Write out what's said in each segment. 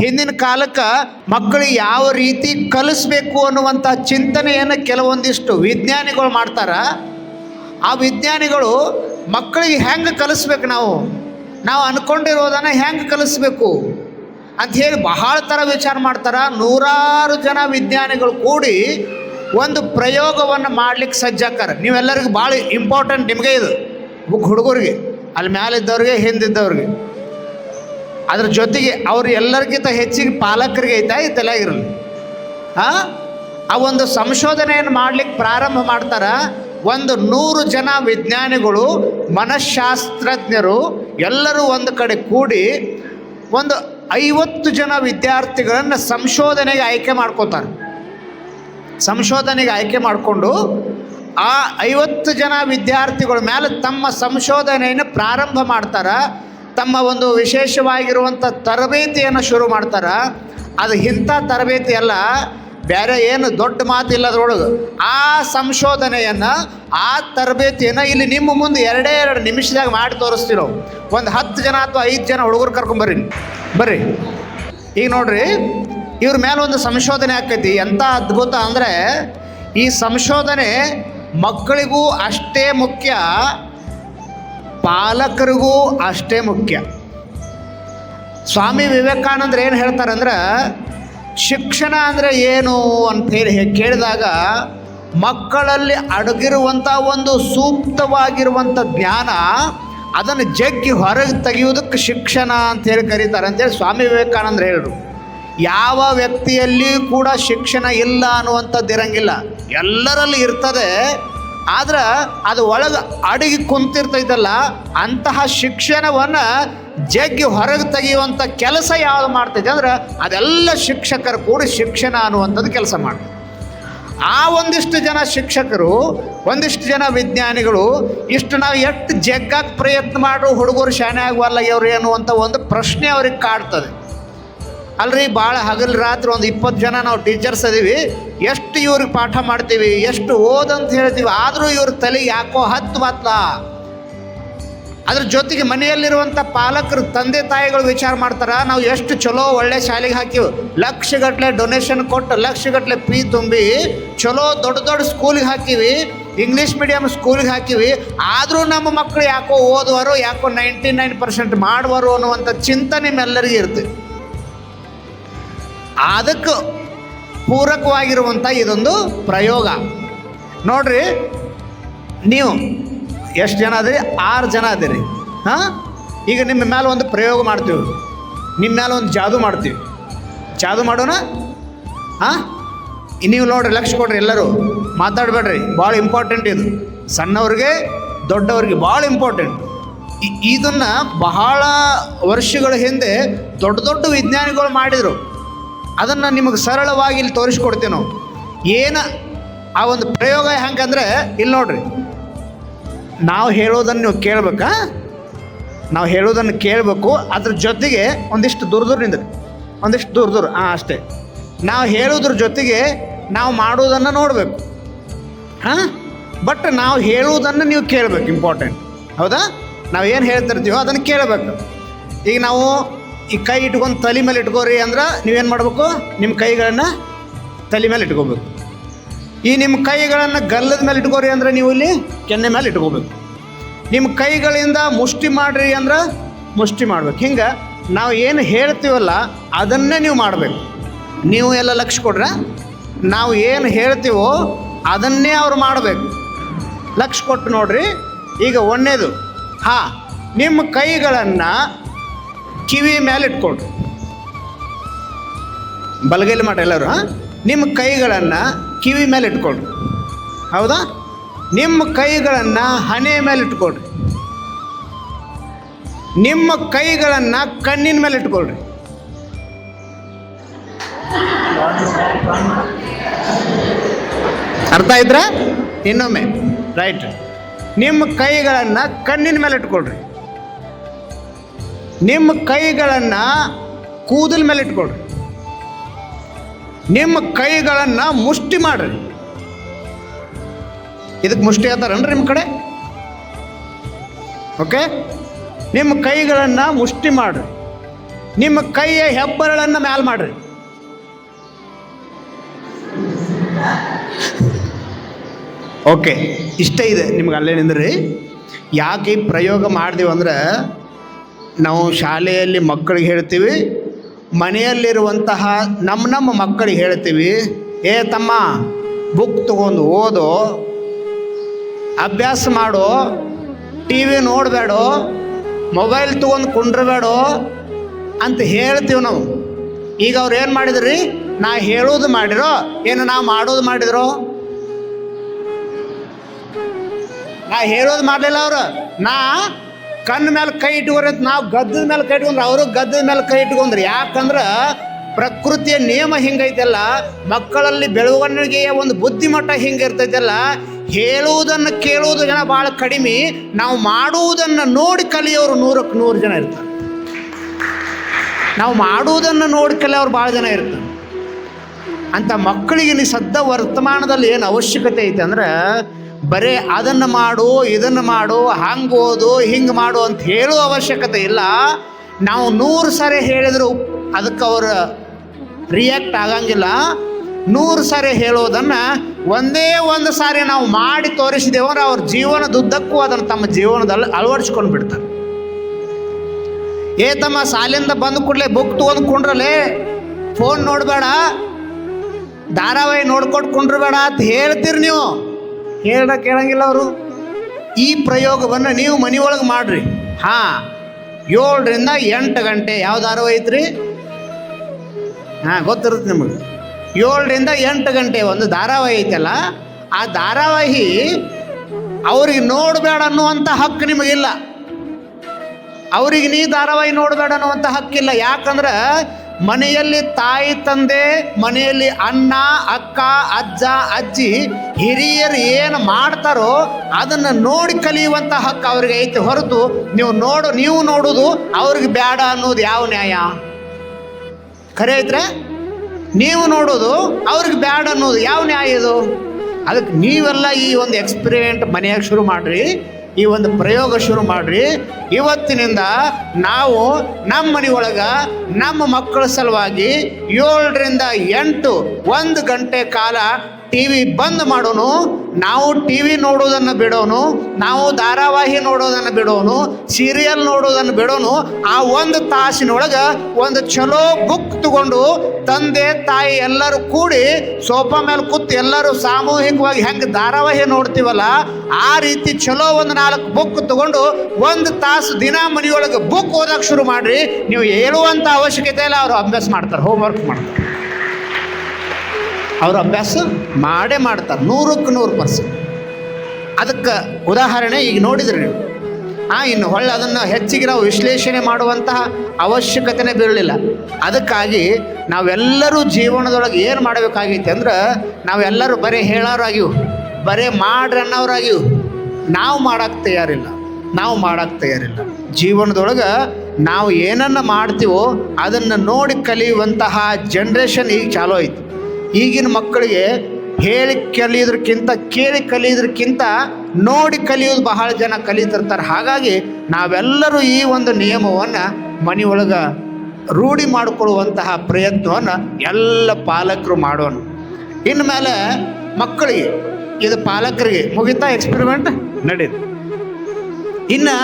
ಹಿಂದಿನ ಕಾಲಕ್ಕೆ ಮಕ್ಕಳಿಗೆ ಯಾವ ರೀತಿ ಕಲಿಸ್ಬೇಕು ಅನ್ನುವಂಥ ಚಿಂತನೆಯನ್ನು ಕೆಲವೊಂದಿಷ್ಟು ವಿಜ್ಞಾನಿಗಳು ಮಾಡ್ತಾರ. ಆ ವಿಜ್ಞಾನಿಗಳು ಮಕ್ಕಳಿಗೆ ಹೆಂಗೆ ಕಲಿಸ್ಬೇಕು ನಾವು? ನಾವು ಅಂದ್ಕೊಂಡಿರೋದನ್ನು ಹೆಂಗೆ ಕಲಿಸ್ಬೇಕು? ಅಂತ ಹೇಳಿ ಬಹಳ ಥರ ವಿಚಾರ ಮಾಡ್ತಾರೆ. ನೂರಾರು ಜನ ವಿಜ್ಞಾನಿಗಳು ಕೂಡಿ ಒಂದು ಪ್ರಯೋಗವನ್ನು ಮಾಡ್ಲಿಕ್ಕೆ ಸಜ್ಜಾಕಾರ ನೀವೆಲ್ಲರಿಗೂ ಭಾಳ ಇಂಪಾರ್ಟೆಂಟ್ ನಿಮಗೆ ಇದು. ಹುಡುಗರಿಗೆ, ಅಲ್ಲಿ ಮ್ಯಾಲಿದ್ದವ್ರಿಗೆ, ಹಿಂದಿದ್ದವ್ರಿಗೆ. ಅದ್ರ ಜೊತೆಗೆ ಅವ್ರು ಎಲ್ಲರಿಗಿಂತ ಹೆಚ್ಚಿಗೆ ಪಾಲಕರಿಗೆ ಐತಾ, ಈ ಇರಲಿ. ಹಾಂ ಆ ಒಂದು ಸಂಶೋಧನೆಯನ್ನು ಮಾಡ್ಲಿಕ್ಕೆ ಪ್ರಾರಂಭ ಮಾಡ್ತಾರ ಒಂದು ನೂರು ಜನ ವಿಜ್ಞಾನಿಗಳು ಮನಃಶಾಸ್ತ್ರಜ್ಞರು ಎಲ್ಲರೂ ಒಂದು ಕಡೆ ಕೂಡಿ ಒಂದು ಐವತ್ತು ಜನ ವಿದ್ಯಾರ್ಥಿಗಳನ್ನು ಸಂಶೋಧನೆಗೆ ಆಯ್ಕೆ ಮಾಡ್ಕೋತಾರೆ. ಸಂಶೋಧನೆಗೆ ಆಯ್ಕೆ ಮಾಡಿಕೊಂಡು ಆ ಐವತ್ತು ಜನ ವಿದ್ಯಾರ್ಥಿಗಳ ಮೇಲೆ ತಮ್ಮ ಸಂಶೋಧನೆಯನ್ನು ಪ್ರಾರಂಭ ಮಾಡ್ತಾರೆ. ತಮ್ಮ ಒಂದು ವಿಶೇಷವಾಗಿರುವಂಥ ತರಬೇತಿಯನ್ನು ಶುರು ಮಾಡ್ತಾರೆ. ಅದು ಇಂಥ ತರಬೇತಿ ಅಲ್ಲ, ಬೇರೆ ಏನು ದೊಡ್ಡ ಮಾತಿಲ್ಲ ಅದರೊಳಗೆ ಆ ಸಂಶೋಧನೆಯನ್ನು, ಆ ತರಬೇತಿಯನ್ನು ಇಲ್ಲಿ ನಿಮ್ಮ ಮುಂದೆ ಎರಡೇ ಎರಡು ನಿಮಿಷದಾಗ ಮಾಡಿ ತೋರಿಸ್ತೀವಿ ನಾವು. ಒಂದು ಹತ್ತು ಜನ ಅಥವಾ ಐದು ಜನ ಹುಡುಗರು ಕರ್ಕೊಂಬರ್ರಿ ಬರ್ರಿ. ಈಗ ನೋಡ್ರಿ, ಇವ್ರ ಮೇಲೆ ಒಂದು ಸಂಶೋಧನೆ ಆಕೈತಿ. ಎಂಥ ಅದ್ಭುತ ಅಂದರೆ, ಈ ಸಂಶೋಧನೆ ಮಕ್ಕಳಿಗೂ ಅಷ್ಟೇ ಮುಖ್ಯ ಪಾಲಕರಿಗೂ ಅಷ್ಟೇ ಮುಖ್ಯ. ಸ್ವಾಮಿ ವಿವೇಕಾನಂದ್ರ ಏನು ಹೇಳ್ತಾರಂದ್ರೆ, ಶಿಕ್ಷಣ ಅಂದರೆ ಏನು ಅಂತ ಹೇಳಿ ಕೇಳಿದಾಗ, ಮಕ್ಕಳಲ್ಲಿ ಅಡಗಿರುವಂಥ ಒಂದು ಸೂಕ್ತವಾಗಿರುವಂಥ ಜ್ಞಾನ, ಅದನ್ನು ಜಗ್ಗಿ ಹೊರಗೆ ತೆಗೆಯುವುದಕ್ಕೆ ಶಿಕ್ಷಣ ಅಂತ ಹೇಳಿ ಕರೀತಾರೆ ಅಂತೇಳಿ ಸ್ವಾಮಿ ವಿವೇಕಾನಂದರು ಹೇಳಿದ್ರು ಯಾವ ವ್ಯಕ್ತಿಯಲ್ಲಿಯೂ ಕೂಡ ಶಿಕ್ಷಣ ಇಲ್ಲ ಅನ್ನುವಂಥದ್ದು ಇರಂಗಿಲ್ಲ ಎಲ್ಲರಲ್ಲಿ ಇರ್ತದೆ ಆದ್ರೆ ಅದು ಒಳಗೆ ಅಡಗಿ ಕುಂತಿರ್ತೈತಲ್ಲ, ಅಂತಹ ಶಿಕ್ಷಣವನ್ನು ಜಗ್ಗಿ ಹೊರಗೆ ತೆಗೆಯುವಂಥ ಕೆಲಸ ಯಾವುದು ಮಾಡ್ತೈತೆ ಅಂದ್ರೆ ಅದೆಲ್ಲ ಶಿಕ್ಷಕರು ಕೂಡ ಶಿಕ್ಷಣ ಅನ್ನುವಂಥದ್ದು ಕೆಲಸ ಮಾಡ್ತಾರೆ ಆ ಒಂದಿಷ್ಟು ಜನ ಶಿಕ್ಷಕರು, ಒಂದಿಷ್ಟು ಜನ ವಿಜ್ಞಾನಿಗಳು, ಇಷ್ಟು ನಾವು ಎಷ್ಟು ಜಗ್ಗಕ್ಕೆ ಪ್ರಯತ್ನ ಮಾಡೋ ಹುಡುಗರು ಶಾನೆ ಆಗುವಲ್ಲ ಇವ್ರು ಏನು ಅಂತ ಒಂದು ಪ್ರಶ್ನೆ ಅವ್ರಿಗೆ ಕಾಡ್ತದೆ. ಅಲ್ರಿ ಭಾಳ ಹಗಲು ರಾತ್ರಿ ಒಂದು ಇಪ್ಪತ್ತು ಜನ ನಾವು ಟೀಚರ್ಸ್ ಅದೀವಿ. ಎಷ್ಟು ಇವ್ರಿಗೆ ಪಾಠ ಮಾಡ್ತೀವಿ, ಎಷ್ಟು ಓದಂತ ಹೇಳ್ತೀವಿ, ಆದರೂ ಇವ್ರ ತಲೆ ಯಾಕೋ ಹತ್ತು ಮಾತ್ರ ಅದ್ರ ಜೊತೆಗೆ ಮನೆಯಲ್ಲಿರುವಂಥ ಪಾಲಕರು, ತಂದೆ ತಾಯಿಗಳು ವಿಚಾರ ಮಾಡ್ತಾರೆ, ನಾವು ಎಷ್ಟು ಚಲೋ ಒಳ್ಳೆ ಶಾಲೆಗೆ ಹಾಕಿವಿ. ಲಕ್ಷಗಟ್ಟಲೆ ಡೊನೇಷನ್ ಕೊಟ್ಟು ಲಕ್ಷಗಟ್ಟಲೆ ಫೀ ತುಂಬಿ, ಚಲೋ ದೊಡ್ಡ ದೊಡ್ಡ ಸ್ಕೂಲಿಗೆ ಹಾಕಿವಿ ಇಂಗ್ಲೀಷ್ ಮೀಡಿಯಮ್ ಸ್ಕೂಲಿಗೆ ಹಾಕಿವಿ. ಆದರೂ ನಮ್ಮ ಮಕ್ಕಳು ಯಾಕೋ ಓದುವರು, ಯಾಕೋ ನೈಂಟಿ ನೈನ್ ಪರ್ಸೆಂಟ್ ಮಾಡುವರು ಅನ್ನುವಂಥ ಚಿಂತನೆ ನಿಮ್ಮೆಲ್ಲರಿಗೂ ಇರ್ತದೆ ಅದಕ್ಕೆ ಪೂರಕವಾಗಿರುವಂಥ ಇದೊಂದು ಪ್ರಯೋಗ. ನೋಡ್ರಿ, ನೀವು ಎಷ್ಟು ಜನ ಅದಿರಿ? ಆರು ಜನ ಅದಿರಿ. ಹಾಂ? ಈಗ ನಿಮ್ಮ ಮೇಲೆ ಒಂದು ಪ್ರಯೋಗ ಮಾಡ್ತೀವಿ. ನಿಮ್ಮ ಮೇಲೆ ಒಂದು ಜಾದು ಮಾಡ್ತೀವಿ. ಜಾದು ಮಾಡೋಣ? ಹಾಂ? ನೀವು ನೋಡ್ರಿ, ಲಕ್ಷ ಕೊಡ್ರಿ ಎಲ್ಲರೂ. ಮಾತಾಡಬೇಡ್ರಿ, ಭಾಳ ಇಂಪಾರ್ಟೆಂಟ್ ಇದು. ಸಣ್ಣವ್ರಿಗೆ, ದೊಡ್ಡವ್ರಿಗೆ ಭಾಳ ಇಂಪಾರ್ಟೆಂಟ್ ಇದನ್ನು ಬಹಳ ವರ್ಷಗಳ ಹಿಂದೆ ದೊಡ್ಡ ದೊಡ್ಡ ವಿಜ್ಞಾನಿಗಳು ಮಾಡಿದರು. ಅದನ್ನು ನಿಮಗೆ ಸರಳವಾಗಿ ಇಲ್ಲಿ ತೋರಿಸ್ಕೊಡ್ತೀವಿ ನಾವು. ಏನು ಆ ಒಂದು ಪ್ರಯೋಗ ಹೆಂಗಂದ್ರೆ, ಇಲ್ಲಿ ನೋಡ್ರಿ. ನಾವು ಹೇಳೋದನ್ನು ನೀವು ಕೇಳ್ಬೇಕಾ? ನಾವು ಹೇಳೋದನ್ನು ಕೇಳಬೇಕು, ಅದ್ರ ಜೊತೆಗೆ ಒಂದಿಷ್ಟು ದೂರ ದೂರ ನಿಂದ್ರಿ. ಒಂದಿಷ್ಟು ದೂರ ದೂರ, ಹಾಂ, ಅಷ್ಟೇ. ನಾವು ಹೇಳೋದ್ರ ಜೊತೆಗೆ ನಾವು ಮಾಡೋದನ್ನು ನೋಡಬೇಕು. ಹಾಂ? ಬಟ್ ನಾವು ಹೇಳುವುದನ್ನು ನೀವು ಕೇಳಬೇಕು ಇಂಪಾರ್ಟೆಂಟ್ ಹೌದಾ? ನಾವು ಏನು ಹೇಳ್ತಿರ್ತೀವೋ ಅದನ್ನು ಕೇಳಬೇಕು. ಈಗ ನಾವು ಈ ಕೈ ಇಟ್ಕೊಂಡು ತಲೆ ಮೇಲೆ ಇಟ್ಕೋರಿ ಅಂದ್ರೆ ನೀವೇನು ಮಾಡಬೇಕು? ನಿಮ್ಮ ಕೈಗಳನ್ನು ತಲೆ ಮೇಲೆ ಇಟ್ಕೋಬೇಕು. ಈ ನಿಮ್ಮ ಕೈಗಳನ್ನು ಗಲ್ಲದ ಮೇಲೆ ಇಟ್ಕೋರಿ ಅಂದ್ರೆ ನೀವು ಇಲ್ಲಿ ಕೆನ್ನೆ ಮೇಲೆ ಇಟ್ಕೋಬೇಕು. ನಿಮ್ಮ ಕೈಗಳಿಂದ ಮುಷ್ಟಿ ಮಾಡ್ರಿ ಅಂದ್ರೆ ಮುಷ್ಟಿ ಮಾಡ್ಬೇಕು. ಹಿಂಗೆ ನಾವು ಏನು ಹೇಳ್ತೀವಲ್ಲ ಅದನ್ನೇ ನೀವು ಮಾಡಬೇಕು. ನೀವು ಎಲ್ಲ ಲಕ್ಷ ಕೊಡ್ರೆ? ನಾವು ಏನು ಹೇಳ್ತೀವೋ ಅದನ್ನೇ ಅವ್ರು ಮಾಡಬೇಕು. ಲಕ್ಷ ಕೊಟ್ಟು ನೋಡ್ರಿ. ಈಗ ಒಂದೇದು ಹಾಂ ನಿಮ್ಮ ಕೈಗಳನ್ನು ಕಿವಿ ಮೇಲೆ ಇಟ್ಕೊಳ್ರಿ ಬಲಗೈಲಿ ಮಾಡಿ ಎಲ್ಲರೂ, ಹಾಂ? ನಿಮ್ಮ ಕೈಗಳನ್ನು ಕಿವಿ ಮೇಲೆ ಇಟ್ಕೊಳ್ರಿ ಹೌದಾ? ನಿಮ್ಮ ಕೈಗಳನ್ನು ಹಣೆ ಮೇಲೆ ಇಟ್ಕೊಳ್ರಿ ನಿಮ್ಮ ಕೈಗಳನ್ನು ಕಣ್ಣಿನ ಮೇಲೆ ಇಟ್ಕೊಳ್ರಿ ಅರ್ಥ ಆಯ್ತಾ ಇನ್ನೊಮ್ಮೆ, ರೈಟ್. ನಿಮ್ಮ ಕೈಗಳನ್ನು ಕಣ್ಣಿನ ಮೇಲೆ ಇಟ್ಕೊಳ್ರಿ ನಿಮ್ಮ ಕೈಗಳನ್ನು ಕೂದಲ ಮೇಲೆ ಇಟ್ಕೊಳ್ರಿ. ನಿಮ್ಮ ಕೈಗಳನ್ನು ಮುಷ್ಟಿ ಮಾಡ್ರಿ. ಇದಕ್ಕೆ ಮುಷ್ಟಿ ಹೇಳ್ತಾರನ್ರಿ ನಿಮ್ಮ ಕಡೆ? ಓಕೆ ನಿಮ್ಮ ಕೈಗಳನ್ನು ಮುಷ್ಟಿ ಮಾಡ್ರಿ. ನಿಮ್ಮ ಕೈಯ ಹೆಬ್ಬರಳನ್ನು ಮ್ಯಾಲ ಮಾಡ್ರಿ. ಓಕೆ ಇಷ್ಟ ಇದೆ ನಿಮ್ಗೆ ಅಲ್ಲೇ ನಿಂದ್ರಿ. ಯಾಕೆ ಪ್ರಯೋಗ ಮಾಡಿದೀವಿ ಅಂದ್ರೆ ನಾವು ಶಾಲೆಯಲ್ಲಿ ಮಕ್ಕಳಿಗೆ ಹೇಳ್ತೀವಿ, ಮನೆಯಲ್ಲಿರುವಂತಹ ನಮ್ಮ ನಮ್ಮ ಮಕ್ಕಳಿಗೆ ಹೇಳ್ತೀವಿ, ಏ ತಮ್ಮ ಬುಕ್ ತಗೊಂಡು ಓದು, ಅಭ್ಯಾಸ ಮಾಡು ಟಿ ವಿ ನೋಡಬೇಡು ಮೊಬೈಲ್ ತೊಗೊಂಡು ಕುಂಡ್ರಬೇಡು ಅಂತ ಹೇಳ್ತೀವಿ ನಾವು. ಈಗ ಅವ್ರು ಏನು ಮಾಡಿದ್ರಿ? ನಾ ಹೇಳೋದು ಮಾಡಿರೋ, ಏನು ನಾ ಮಾಡೋದು ಮಾಡಿದ್ರು? ನಾ ಹೇಳೋದು ಮಾಡಲಿಲ್ಲ ಅವರು. ನಾ ಕಣ್ಣ ಮೇಲೆ ಕೈ ಇಟ್ಕೊಂಡ್ರೆ ಅಂತ ನಾವು ಗದ್ದದ ಮೇಲೆ ಕೈ ಇಟ್ಕೊಂಡ್ರೆ ಅವರು ಗದ್ದದ ಮೇಲೆ ಕೈ ಇಟ್ಕೊಂಡ್ರೆ. ಯಾಕಂದ್ರೆ ಪ್ರಕೃತಿಯ ನಿಯಮ ಹಿಂಗೈತಲ್ಲ, ಮಕ್ಕಳಲ್ಲಿ ಬೆಳವಣಿಗೆಯ ಒಂದು ಬುದ್ಧಿಮಟ್ಟ ಹಿಂಗಿರ್ತೈತಲ್ಲ, ಹೇಳುವುದನ್ನು ಕೇಳುವುದು ಜನ ಭಾಳ ಕಡಿಮೆ, ನಾವು ಮಾಡುವುದನ್ನು ನೋಡಿ ಕಲಿಯೋರು ನೂರಕ್ಕೆ ನೂರು ಜನ ಇರ್ತಾರೆ. ನಾವು ಮಾಡುವುದನ್ನು ನೋಡಿ ಕಲಿಯೋರು ಭಾಳ ಜನ ಇರ್ತಾರೆ. ಅಂತ ಮಕ್ಕಳಿಗೆ ನೀ ಸದ್ದ ವರ್ತಮಾನದಲ್ಲಿ ಏನು ಅವಶ್ಯಕತೆ ಐತೆ ಅಂದ್ರೆ ಬರೀ ಅದನ್ನು ಮಾಡು, ಇದನ್ನು ಮಾಡು, ಹಂಗೆ ಓದು, ಹಿಂಗೆ ಮಾಡು ಅಂತ ಹೇಳೋ ಅವಶ್ಯಕತೆ ಇಲ್ಲ. ನಾವು ನೂರು ಸಾರಿ ಹೇಳಿದ್ರು ಅದಕ್ಕೆ ಅವರು ರಿಯಾಕ್ಟ್ ಆಗಂಗಿಲ್ಲ. ನೂರು ಸಾರಿ ಹೇಳೋದನ್ನು ಒಂದೇ ಒಂದು ಸಾರಿ ನಾವು ಮಾಡಿ ತೋರಿಸಿದೆವು ಅಂದ್ರೆ ಅವ್ರ ಜೀವನದುದ್ದಕ್ಕೂ ಅದನ್ನು ತಮ್ಮ ಜೀವನದಲ್ಲಿ ಅಳವಡಿಸ್ಕೊಂಡು ಬಿಡ್ತಾರೆ. ಏ ತಮ್ಮ ಸಾಲಿಂದ ಬಂದ ಕೂಡಲೇ ಬುಕ್ ತೊಗೊಂಡು ಕುಂಡ್ರಲೇ? ಫೋನ್ ನೋಡಬೇಡ. ಧಾರಾವಾಹಿ ನೋಡ್ಕೊಂಡು ಕುಂಡ್ರಬೇಡ ಅಂತ ಹೇಳ್ತೀರಿ ನೀವು. ಹೇಳ್ದ ಕೇಳಂಗಿಲ್ಲ ಅವರು. ಈ ಪ್ರಯೋಗವನ್ನು ನೀವು ಮನೆಯೊಳಗೆ ಮಾಡ್ರಿ. ಹಾಂ, ಏಳರಿಂದ ಎಂಟು ಗಂಟೆ ಯಾವ ಧಾರಾವಾಹಿ ಐತ್ರಿ? ಹಾಂ, ಗೊತ್ತಿರುತ್ತೆ ನಿಮಗೆ. ಏಳರಿಂದ ಎಂಟು ಗಂಟೆ ಒಂದು ಧಾರಾವಾಹಿ ಐತಲ್ಲ, ಆ ಧಾರಾವಾಹಿ ಅವ್ರಿಗೆ ನೋಡಬೇಡ ಅನ್ನುವಂಥ ಹಕ್ಕು ನಿಮಗಿಲ್ಲ ಅವ್ರಿಗೆ ನೀ ಧಾರಾವಾಹಿ ನೋಡಬೇಡ ಅನ್ನುವಂಥ ಹಕ್ಕಿಲ್ಲ. ಯಾಕಂದ್ರೆ ಮನೆಯಲ್ಲಿ ತಾಯಿ ತಂದೆ, ಮನೆಯಲ್ಲಿ ಅಣ್ಣ, ಅಕ್ಕ, ಅಜ್ಜ, ಅಜ್ಜಿ ಹಿರಿಯರು ಏನು ಮಾಡ್ತಾರೋ ಅದನ್ನು ನೋಡಿ ಕಲಿಯುವಂಥ ಹಕ್ಕು ಅವ್ರಿಗೆ ಐತೆ ಹೊರತು ನೀವು ನೋಡು, ನೀವು ನೋಡೋದು ಅವ್ರಿಗೆ ಬೇಡ ಅನ್ನೋದು ಯಾವ ನ್ಯಾಯ? ಖರೆ ಐತ್ರೆ ನೀವು ನೋಡೋದು ಅವ್ರಿಗೆ ಬೇಡ ಅನ್ನೋದು ಯಾವ ನ್ಯಾಯ ಇದು? ಅದಕ್ಕೆ ನೀವೆಲ್ಲ ಈ ಒಂದು ಎಕ್ಸ್ಪೀರಿಯೆಂಟ್ ಮನೆಯಾಗ ಶುರು ಮಾಡಿರಿ. ಈ ಒಂದು ಪ್ರಯೋಗ ಶುರು ಮಾಡ್ರಿ. ಇವತ್ತಿನಿಂದ ನಾವು ನಮ್ಮ ಮನೆಯೊಳಗ ನಮ್ಮ ಮಕ್ಕಳ ಸಲುವಾಗಿ ಏಳರಿಂದ ಎಂಟು, ಒಂದು ಗಂಟೆ ಕಾಲ ಟಿ ವಿ ಬಂದ್ ಮಾಡೋನು. ನಾವು ಟಿ ವಿ ನೋಡೋದನ್ನು ಬಿಡೋನು, ನಾವು ಧಾರಾವಾಹಿ ನೋಡೋದನ್ನು ಬಿಡೋನು ಸೀರಿಯಲ್ ನೋಡೋದನ್ನು ಬಿಡೋನು, ಆ ಒಂದು ತಾಸಿನೊಳಗೆ ಒಂದು ಚಲೋ ಬುಕ್ ತಗೊಂಡು ತಂದೆ, ತಾಯಿ ಎಲ್ಲರೂ ಕೂಡಿ ಸೋಫಾ ಮೇಲೆ ಕೂತು ಎಲ್ಲರೂ ಸಾಮೂಹಿಕವಾಗಿ ಹೆಂಗೆ ಧಾರಾವಾಹಿ ನೋಡ್ತೀವಲ್ಲ, ಆ ರೀತಿ ಚಲೋ ಒಂದು ನಾಲ್ಕು ಬುಕ್ ತಗೊಂಡು ಒಂದು ತಾಸು ದಿನ ಮನೆಯೊಳಗೆ ಬುಕ್ ಓದಕ್ಕೆ ಶುರು ಮಾಡ್ರಿ, ನೀವು ಹೇಳುವಂಥ ಅವಶ್ಯಕತೆ ಇಲ್ಲ, ಅವರು ಅಭ್ಯಾಸ ಮಾಡ್ತಾರೆ ಹೋಮ್ ವರ್ಕ್ ಮಾಡ್ತಾರೆ. ಅವರು ಅಭ್ಯಾಸ ಮಾಡೇ ಮಾಡ್ತಾರೆ, ನೂರಕ್ಕೆ ನೂರು ಪರ್ಸೆಂಟ್ ಅದಕ್ಕೆ ಉದಾಹರಣೆ ಈಗ ನೋಡಿದ್ರಿ ನೀವು. ಹಾಂ ಇನ್ನು ಹೊಳ್ಳೆ ಅದನ್ನು ಹೆಚ್ಚಿಗೆ ನಾವು ವಿಶ್ಲೇಷಣೆ ಮಾಡುವಂತಹ ಅವಶ್ಯಕತೆನೇ ಬೀರಲಿಲ್ಲ. ಅದಕ್ಕಾಗಿ ನಾವೆಲ್ಲರೂ ಜೀವನದೊಳಗೆ ಏನು ಮಾಡಬೇಕಾಗೈತೆ ಅಂದ್ರೆ, ನಾವೆಲ್ಲರೂ ಬರೀ ಹೇಳೋರಾಗಿವು ಬರೀ ಮಾಡ್ರಿ ಅನ್ನೋರಾಗಿವು ನಾವು ಮಾಡಕ್ಕೆ ತಯಾರಿಲ್ಲ, ನಾವು ಮಾಡಕ್ಕೆ ತಯಾರಿಲ್ಲ. ಜೀವನದೊಳಗೆ ನಾವು ಏನನ್ನು ಮಾಡ್ತೀವೋ ಅದನ್ನು ನೋಡಿ ಕಲಿಯುವಂತಹ ಜನ್ರೇಷನ್ ಈಗ ಚಾಲೋ ಐತಿ ಈಗಿನ ಮಕ್ಕಳಿಗೆ ಹೇಳಿ ಕಲಿಯೋದ್ರಕ್ಕಿಂತ ಕೇಳಿ ಕಲಿಯೋದ್ರಕ್ಕಿಂತ ನೋಡಿ ಕಲಿಯೋದು ಬಹಳ ಜನ ಕಲಿತಿರ್ತಾರೆ. ಹಾಗಾಗಿ ನಾವೆಲ್ಲರೂ ಈ ಒಂದು ನಿಯಮವನ್ನು ಮನೆಯೊಳಗೆ ರೂಢಿ ಮಾಡಿಕೊಳ್ಳುವಂತಹ ಪ್ರಯತ್ನವನ್ನು ಎಲ್ಲ ಪಾಲಕರು ಮಾಡೋಣ. ಇನ್ನು ಮೇಲೆ ಮಕ್ಕಳಿಗೆ ಇದು ಪಾಲಕರಿಗೆ ಮುಗಿತಾ ಎಕ್ಸ್ಪೆರಿಮೆಂಟ್ ನಡೀತು. ಇನ್ನು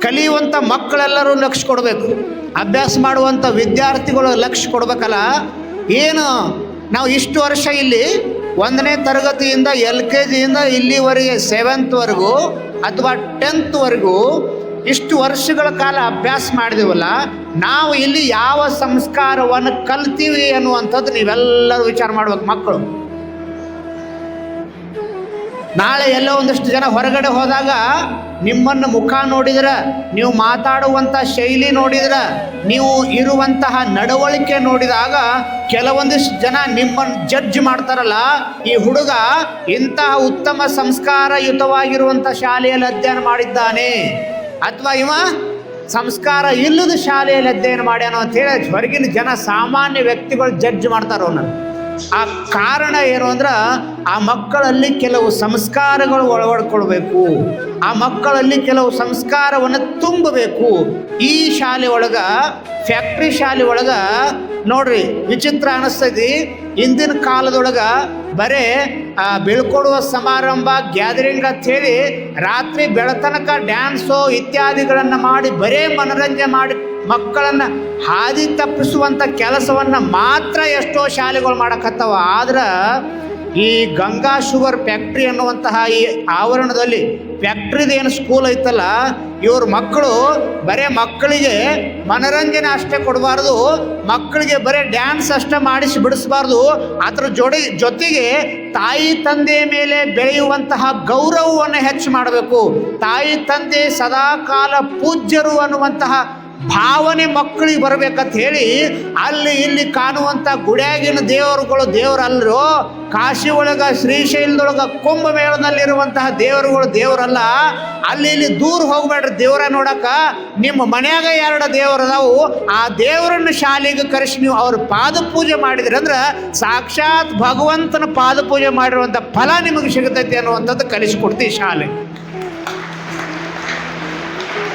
ಕಲಿಯುವಂಥ ಮಕ್ಕಳೆಲ್ಲರೂ ಲಕ್ಷ ಕೊಡಬೇಕು. ಅಭ್ಯಾಸ ಮಾಡುವಂಥ ವಿದ್ಯಾರ್ಥಿಗಳು ಲಕ್ಷ ಕೊಡಬೇಕಲ್ಲ ಏನು ನಾವು ಇಷ್ಟು ವರ್ಷ ಇಲ್ಲಿ ಒಂದನೇ ತರಗತಿಯಿಂದ ಎಲ್ ಕೆ ಜಿಯಿಂದ ಇಲ್ಲಿವರೆಗೆ ಸೆವೆಂತ್ವರೆಗೂ ಅಥವಾ ಟೆಂತ್ವರೆಗೂ ಇಷ್ಟು ವರ್ಷಗಳ ಕಾಲ ಅಭ್ಯಾಸ ಮಾಡಿದೀವಲ್ಲ, ನಾವು ಇಲ್ಲಿ ಯಾವ ಸಂಸ್ಕಾರವನ್ನು ಕಲ್ತೀವಿ ಅನ್ನುವಂಥದ್ದು ನೀವೆಲ್ಲರೂ ವಿಚಾರ ಮಾಡ್ಬೇಕು ಮಕ್ಕಳು. ನಾಳೆ ಎಲ್ಲೋ ಒಂದಷ್ಟು ಜನ ಹೊರಗಡೆ ಹೋದಾಗ ನಿಮ್ಮನ್ನು ಮುಖ ನೋಡಿದ್ರೆ, ನೀವು ಮಾತಾಡುವಂಥ ಶೈಲಿ ನೋಡಿದ್ರೆ, ನೀವು ಇರುವಂತಹ ನಡವಳಿಕೆ ನೋಡಿದಾಗ ಕೆಲವೊಂದಿಷ್ಟು ಜನ ನಿಮ್ಮನ್ನು ಜಡ್ಜ್ ಮಾಡ್ತಾರಲ್ಲ, ಈ ಹುಡುಗ ಇಂತಹ ಉತ್ತಮ ಸಂಸ್ಕಾರಯುತವಾಗಿರುವಂಥ ಶಾಲೆಯಲ್ಲಿ ಅಧ್ಯಯನ ಮಾಡಿದ್ದಾನೆ. ಅಥವಾ ಇವ ಸಂಸ್ಕಾರ ಇಲ್ಲದ ಶಾಲೆಯಲ್ಲಿ ಅಧ್ಯಯನ ಮಾಡ್ಯಾನೋ ಅಂತೇಳಿ ಹೊರಗಿನ ಜನ ಸಾಮಾನ್ಯ ವ್ಯಕ್ತಿಗಳು ಜಡ್ಜ್ ಮಾಡ್ತಾರೋ ಅವನನ್ನು. ಆ ಕಾರಣ ಏನು ಅಂದ್ರೆ ಆ ಮಕ್ಕಳಲ್ಲಿ ಕೆಲವು ಸಂಸ್ಕಾರಗಳು ಒಳವಡ್ಕೊಳ್ಬೇಕು ಆ ಮಕ್ಕಳಲ್ಲಿ ಕೆಲವು ಸಂಸ್ಕಾರವನ್ನು ತುಂಬಬೇಕು. ಈ ಶಾಲೆ ಒಳಗ ಫ್ಯಾಕ್ಟ್ರಿ ಶಾಲೆ ಒಳಗ ನೋಡ್ರಿ ವಿಚಿತ್ರ ಅನಿಸ್ತೈತಿ. ಇಂದಿನ ಕಾಲದೊಳಗ ಬರೇ ಆ, ಬೀಳ್ಕೊಡುವ ಸಮಾರಂಭ ಗ್ಯಾದರಿಂಗ್ ಅಂತ ಹೇಳಿ ರಾತ್ರಿ ಬೆಳತನಕ ಡ್ಯಾನ್ಸು ಇತ್ಯಾದಿಗಳನ್ನು ಮಾಡಿ ಬರೇ ಮನೋರಂಜನೆ ಮಾಡಿ ಮಕ್ಕಳನ್ನ ಹಾದಿ ತಪ್ಪಿಸುವಂಥ ಕೆಲಸವನ್ನು ಮಾತ್ರ ಎಷ್ಟೋ ಶಾಲೆಗಳು ಮಾಡಕತ್ತವ. ಆದ್ರೆ ಈ ಗಂಗಾ ಶುಗರ್ ಫ್ಯಾಕ್ಟ್ರಿ ಅನ್ನುವಂತಹ ಈ ಆವರಣದಲ್ಲಿ ಫ್ಯಾಕ್ಟ್ರಿದು ಏನು ಸ್ಕೂಲ್ ಐತಲ್ಲ, ಇವ್ರ ಮಕ್ಕಳು ಬರೇ ಮಕ್ಕಳಿಗೆ ಮನರಂಜನೆ ಅಷ್ಟೇ ಕೊಡಬಾರ್ದು, ಮಕ್ಕಳಿಗೆ ಬರೀ ಡ್ಯಾನ್ಸ್ ಅಷ್ಟೇ ಮಾಡಿಸಿ ಬಿಡಿಸಬಾರ್ದು. ಅದ್ರ ಜೋಡಿ, ಜೊತೆಗೆ ತಾಯಿ ತಂದೆ ಮೇಲೆ ಬೆಳೆಯುವಂತಹ ಗೌರವವನ್ನು ಹೆಚ್ಚು ಮಾಡಬೇಕು. ತಾಯಿ ತಂದೆ ಸದಾಕಾಲ ಪೂಜ್ಯರು ಅನ್ನುವಂತಹ ಭಾವನೆ ಮಕ್ಕಳಿಗೆ ಬರ್ಬೇಕಂತ ಹೇಳಿ ಅಲ್ಲಿ ಇಲ್ಲಿ ಕಾಣುವಂಥ ಗುಡ್ಯಾಗಿನ ದೇವರುಗಳು ದೇವರಲ್ಲರು, ಕಾಶಿ ಒಳಗ, ಶ್ರೀಶೈಲದೊಳಗ ಕುಂಭಮೇಳದಲ್ಲಿರುವಂತಹ ದೇವರುಗಳು ದೇವರಲ್ಲ, ಅಲ್ಲಿ ಇಲ್ಲಿ ದೂರ ಹೋಗ್ಬೇಡ್ರಿ ದೇವರ ನೋಡಕ. ನಿಮ್ಮ ಮನ್ಯಾಗ ಎರಡು ದೇವರು ನಾವು ಆ ದೇವರನ್ನು ಶಾಲೆಗೆ ಕರೆಸಿ ನೀವು ಅವ್ರ ಪಾದ ಪೂಜೆ ಮಾಡಿದ್ರಿ ಸಾಕ್ಷಾತ್ ಭಗವಂತನ ಪಾದ ಪೂಜೆ ಮಾಡಿರುವಂಥ ಫಲ ನಿಮಗೆ ಸಿಗತೈತಿ ಅನ್ನುವಂಥದ್ದು ಕಲಿಸ್ಕೊಡ್ತೀವಿ ಶಾಲೆ.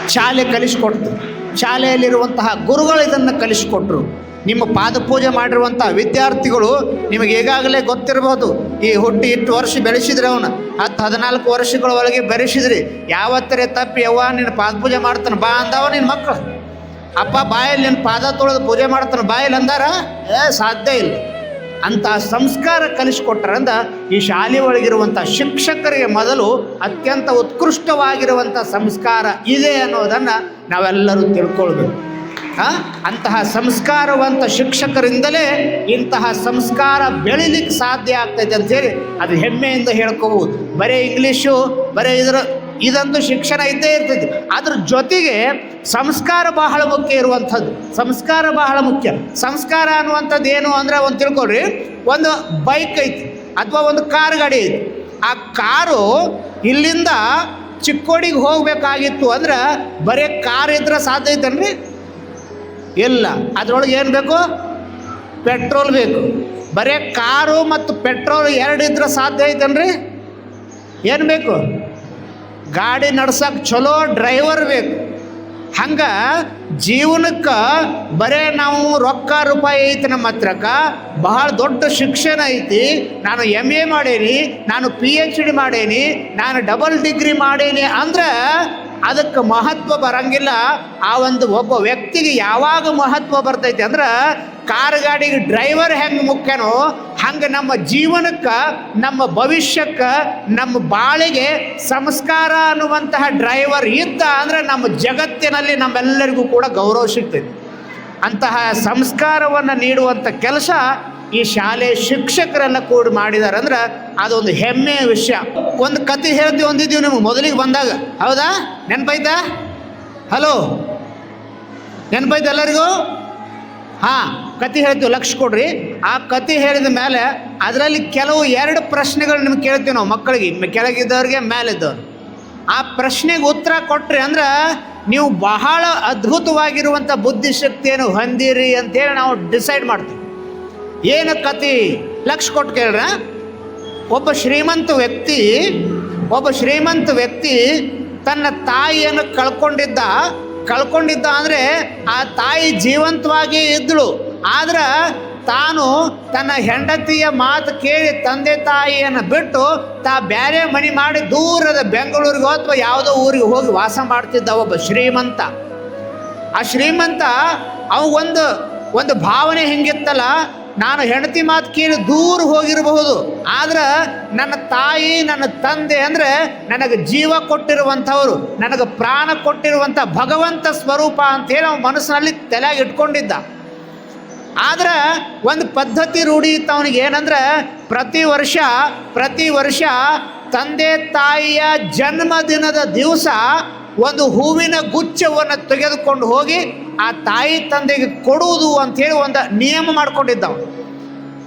ಶಾಲೆ ಕಲಿಸ್ಕೊಡ್ತು ಶಾಲೆಯಲ್ಲಿರುವಂತಹ ಗುರುಗಳು ಇದನ್ನು ಕಲಿಸಿಕೊಟ್ರು. ನಿಮ್ಮ ಪಾದ ಪೂಜೆ ಮಾಡಿರುವಂತಹ ವಿದ್ಯಾರ್ಥಿಗಳು ನಿಮಗೆ ಈಗಾಗಲೇ ಗೊತ್ತಿರಬಹುದು, ಈ ಹುಟ್ಟಿ ಇಟ್ಟು ವರ್ಷ ಬೆಳೆಸಿದ್ರಿ ಅವನು. ಹತ್ತು ಹದಿನಾಲ್ಕು ವರ್ಷಗಳ ಒಳಗೆ ಬೆರೆಸಿದ್ರಿ. ಯಾವತ್ತರೆ ತಪ್ಪಿ, ಯವ್ವ ನಿನ್ನ ಪಾದ ಪೂಜೆ ಮಾಡ್ತಾನೆ, ಬಾ ಅಂದವ ನಿನ್ನ ಮಕ್ಕಳು ಅಪ್ಪ ಬಾಯಲ್ಲಿ ನಿನ್ನ ಪಾದ ತೊಳೆದು ಪೂಜೆ ಮಾಡ್ತಾನೆ, ಬಾಯಲ್ಲಿ ಅಂದಾರ? ಏ, ಸಾಧ್ಯ ಇಲ್ಲ. ಅಂತಹ ಸಂಸ್ಕಾರ ಕಲಿಸ್ಕೊಟ್ರಂದ ಈ ಶಾಲೆ ಒಳಗಿರುವಂಥ ಶಿಕ್ಷಕರಿಗೆ ಮೊದಲು ಅತ್ಯಂತ ಉತ್ಕೃಷ್ಟವಾಗಿರುವಂಥ ಸಂಸ್ಕಾರ ಇದೆ ಅನ್ನೋದನ್ನು ನಾವೆಲ್ಲರೂ ತಿಳ್ಕೊಳ್ಬೇಕು? ಅಂತಹ ಸಂಸ್ಕಾರವಂತ ಶಿಕ್ಷಕರಿಂದಲೇ ಇಂತಹ ಸಂಸ್ಕಾರ ಬೆಳಿಲಿಕ್ಕೆ ಸಾಧ್ಯ ಆಗ್ತೈತೆ ಅಂತೇಳಿ ಅದು ಹೆಮ್ಮೆಯಿಂದ ಹೇಳ್ಕೋಬಹುದು ಬರೀ ಇಂಗ್ಲೀಷು, ಬರೀ ಇದರ ಇದಂತೂ ಶಿಕ್ಷಣ ಇದ್ದೇ ಇರ್ತೈತಿ. ಅದ್ರ ಜೊತೆಗೆ ಸಂಸ್ಕಾರ ಬಹಳ ಮುಖ್ಯ ಇರುವಂಥದ್ದು. ಸಂಸ್ಕಾರ ಬಹಳ ಮುಖ್ಯ. ಸಂಸ್ಕಾರ ಅನ್ನುವಂಥದ್ದು ಏನು ಅಂದರೆ ಒಂದು ತಿಳ್ಕೊಳ್ರಿ, ಒಂದು ಬೈಕ್ ಐತಿ, ಅಥವಾ ಒಂದು ಕಾರ್ ಗಾಡಿ ಐತಿ. ಆ ಕಾರು ಇಲ್ಲಿಂದ ಚಿಕ್ಕೋಡಿಗೆ ಹೋಗಬೇಕಾಗಿತ್ತು ಅಂದ್ರೆ ಬರೀ ಕಾರ್ ಇದ್ರೆ ಸಾಧ್ಯ ಐತನ್ರಿ? ಇಲ್ಲ. ಅದ್ರೊಳಗೆ ಏನು ಬೇಕು? ಪೆಟ್ರೋಲ್ ಬೇಕು. ಬರೀ ಕಾರು ಮತ್ತು ಪೆಟ್ರೋಲ್ ಎರಡು ಇದ್ರೆ ಸಾಧ್ಯ ಐತನ್ರಿ? ಏನು ಬೇಕು? ಗಾಡಿ ನಡ್ಸಕ್ಕೆ ಚಲೋ ಡ್ರೈವರ್ ಬೇಕು. ಹಂಗೆ ಜೀವನಕ್ಕೆ ಬರೇ ನಾವು ರೊಕ್ಕ ರೂಪಾಯಿ ಐತಿ ನಮ್ಮ ಹತ್ರಕ್ಕ, ಬಹಳ ದೊಡ್ಡ ಶಿಕ್ಷಣ ಐತಿ, ನಾನು ಎಂ ಎ ಮಾಡೇನಿ, ನಾನು ಪಿ ಎಚ್ ಡಿ ಮಾಡೇನಿ, ನಾನು ಡಬಲ್ ಡಿಗ್ರಿ ಮಾಡೇನಿ ಅಂದ್ರೆ ಅದಕ್ಕೆ ಮಹತ್ವ ಬರಂಗಿಲ್ಲ. ಆ ಒಂದು ಒಬ್ಬ ವ್ಯಕ್ತಿಗೆ ಯಾವಾಗ ಮಹತ್ವ ಬರ್ತೈತಿ ಅಂದ್ರೆ ಕಾರ್ ಗಾಡಿಗೆ ಡ್ರೈವರ್ ಹೆಂಗೆ ಮುಖ್ಯನೋ ಹಂಗೆ ನಮ್ಮ ಜೀವನಕ್ಕೆ, ನಮ್ಮ ಭವಿಷ್ಯಕ್ಕೆ, ನಮ್ಮ ಬಾಳಿಗೆ ಸಂಸ್ಕಾರ ಅನ್ನುವಂತಹ ಡ್ರೈವರ್ ಇದ್ದ ಅಂದರೆ ನಮ್ಮ ಜಗತ್ತಿನಲ್ಲಿ ನಮ್ಮೆಲ್ಲರಿಗೂ ಕೂಡ ಗೌರವ ಸಿಗ್ತೈತಿ ಅಂತಹ ಸಂಸ್ಕಾರವನ್ನು ನೀಡುವಂಥ ಕೆಲಸ ಈ ಶಾಲೆ ಶಿಕ್ಷಕರೆಲ್ಲ ಕೂಡಿ ಮಾಡಿದ್ದಾರೆ ಅಂದ್ರೆ ಅದೊಂದು ಹೆಮ್ಮೆಯ ವಿಷಯ. ಒಂದು ಕತೆ ಹೇಳ್ತೀವಿ ಒಂದಿದ್ದೀವಿ ನಿಮ್ಗೆ, ಮೊದಲಿಗೆ ಬಂದಾಗ. ಹೌದಾ? ನೆನಪೈತಾ? ಹಲೋ ನೆನಪೈತೆ ಎಲ್ಲರಿಗೂ? ಹಾಂ ಕತೆ ಹೇಳ್ತೀವಿ, ಲಕ್ಷ ಕೊಡ್ರಿ. ಆ ಕತೆ ಹೇಳಿದ ಮೇಲೆ ಅದರಲ್ಲಿ ಕೆಲವು ಎರಡು ಪ್ರಶ್ನೆಗಳು ನಿಮ್ಗೆ ಕೇಳ್ತೀವಿ ನಾವು ಮಕ್ಕಳಿಗೆ. ಕೆಳಗಿದ್ದವ್ರಿಗೆ ಮೇಲಿದ್ದವ್ರು. ಆ ಪ್ರಶ್ನೆಗೆ ಉತ್ತರ ಕೊಟ್ರಿ ಅಂದ್ರೆ ನೀವು ಬಹಳ ಅದ್ಭುತವಾಗಿರುವಂಥ ಬುದ್ಧಿಶಕ್ತಿಯನ್ನು ಹೊಂದಿರಿ ಅಂತೇಳಿ ನಾವು ಡಿಸೈಡ್ ಮಾಡ್ತೀವಿ. ಏನು ಕತೆ ಲಕ್ಷ ಕೊಟ್ಟು ಕೇಳ್ರ. ಒಬ್ಬ ಶ್ರೀಮಂತ ವ್ಯಕ್ತಿ, ಒಬ್ಬ ಶ್ರೀಮಂತ ವ್ಯಕ್ತಿ ತನ್ನ ತಾಯಿಯನ್ನು ಕಳ್ಕೊಂಡಿದ್ದ ಕಳ್ಕೊಂಡಿದ್ದ ಅಂದರೆ ಆ ತಾಯಿ ಜೀವಂತವಾಗಿ ಇದ್ದಳು ಆದ್ರೆ ತಾನು ತನ್ನ ಹೆಂಡತಿಯ ಮಾತು ಕೇಳಿ ತಂದೆ ತಾಯಿಯನ್ನು ಬಿಟ್ಟು ತಾ ಬೇರೆ ಮನೆ ಮಾಡಿ ದೂರದ ಬೆಂಗಳೂರಿಗೋ ಅಥವಾ ಯಾವುದೋ ಊರಿಗೆ ಹೋಗಿ ವಾಸ ಮಾಡ್ತಿದ್ದ ಒಬ್ಬ ಶ್ರೀಮಂತ. ಆ ಶ್ರೀಮಂತ ಅವ ಒಂದು ಒಂದು ಭಾವನೆ ಹೆಂಗಿತ್ತಲ್ಲ. ನಾನು ಹೆಂಡತಿ ಮಾತು ಕೇಳಿ ದೂರ ಹೋಗಿರಬಹುದು. ಆದ್ರೆ ನನ್ನ ತಾಯಿ, ನನ್ನ ತಂದೆ ಅಂದರೆ ನನಗೆ ಜೀವ ಕೊಟ್ಟಿರುವಂಥವರು, ನನಗೆ ಪ್ರಾಣ ಕೊಟ್ಟಿರುವಂಥ ಭಗವಂತ ಸ್ವರೂಪ ಅಂತೇಳಿ ಅವನು ಮನಸ್ಸಿನಲ್ಲಿ ತಲೆಯಾಗಿ ಇಟ್ಕೊಂಡಿದ್ದ. ಆದ್ರೆ ಒಂದು ಪದ್ಧತಿ ರೂಢಿ ಇತ್ತು ಅವನಿಗೆ ಏನಂದ್ರೆ ಪ್ರತಿ ವರ್ಷ ಪ್ರತಿ ವರ್ಷ ತಂದೆ ತಾಯಿಯ ಜನ್ಮದಿನದ ದಿವಸ ಒಂದು ಹೂವಿನ ಗುಚ್ಛವನ್ನು ತೆಗೆದುಕೊಂಡು ಹೋಗಿ ಆ ತಾಯಿ ತಂದೆಗೆ ಕೊಡುವುದು ಹೇಳಿ ಒಂದು ನಿಯಮ ಮಾಡಿಕೊಂಡಿದ್ದವ.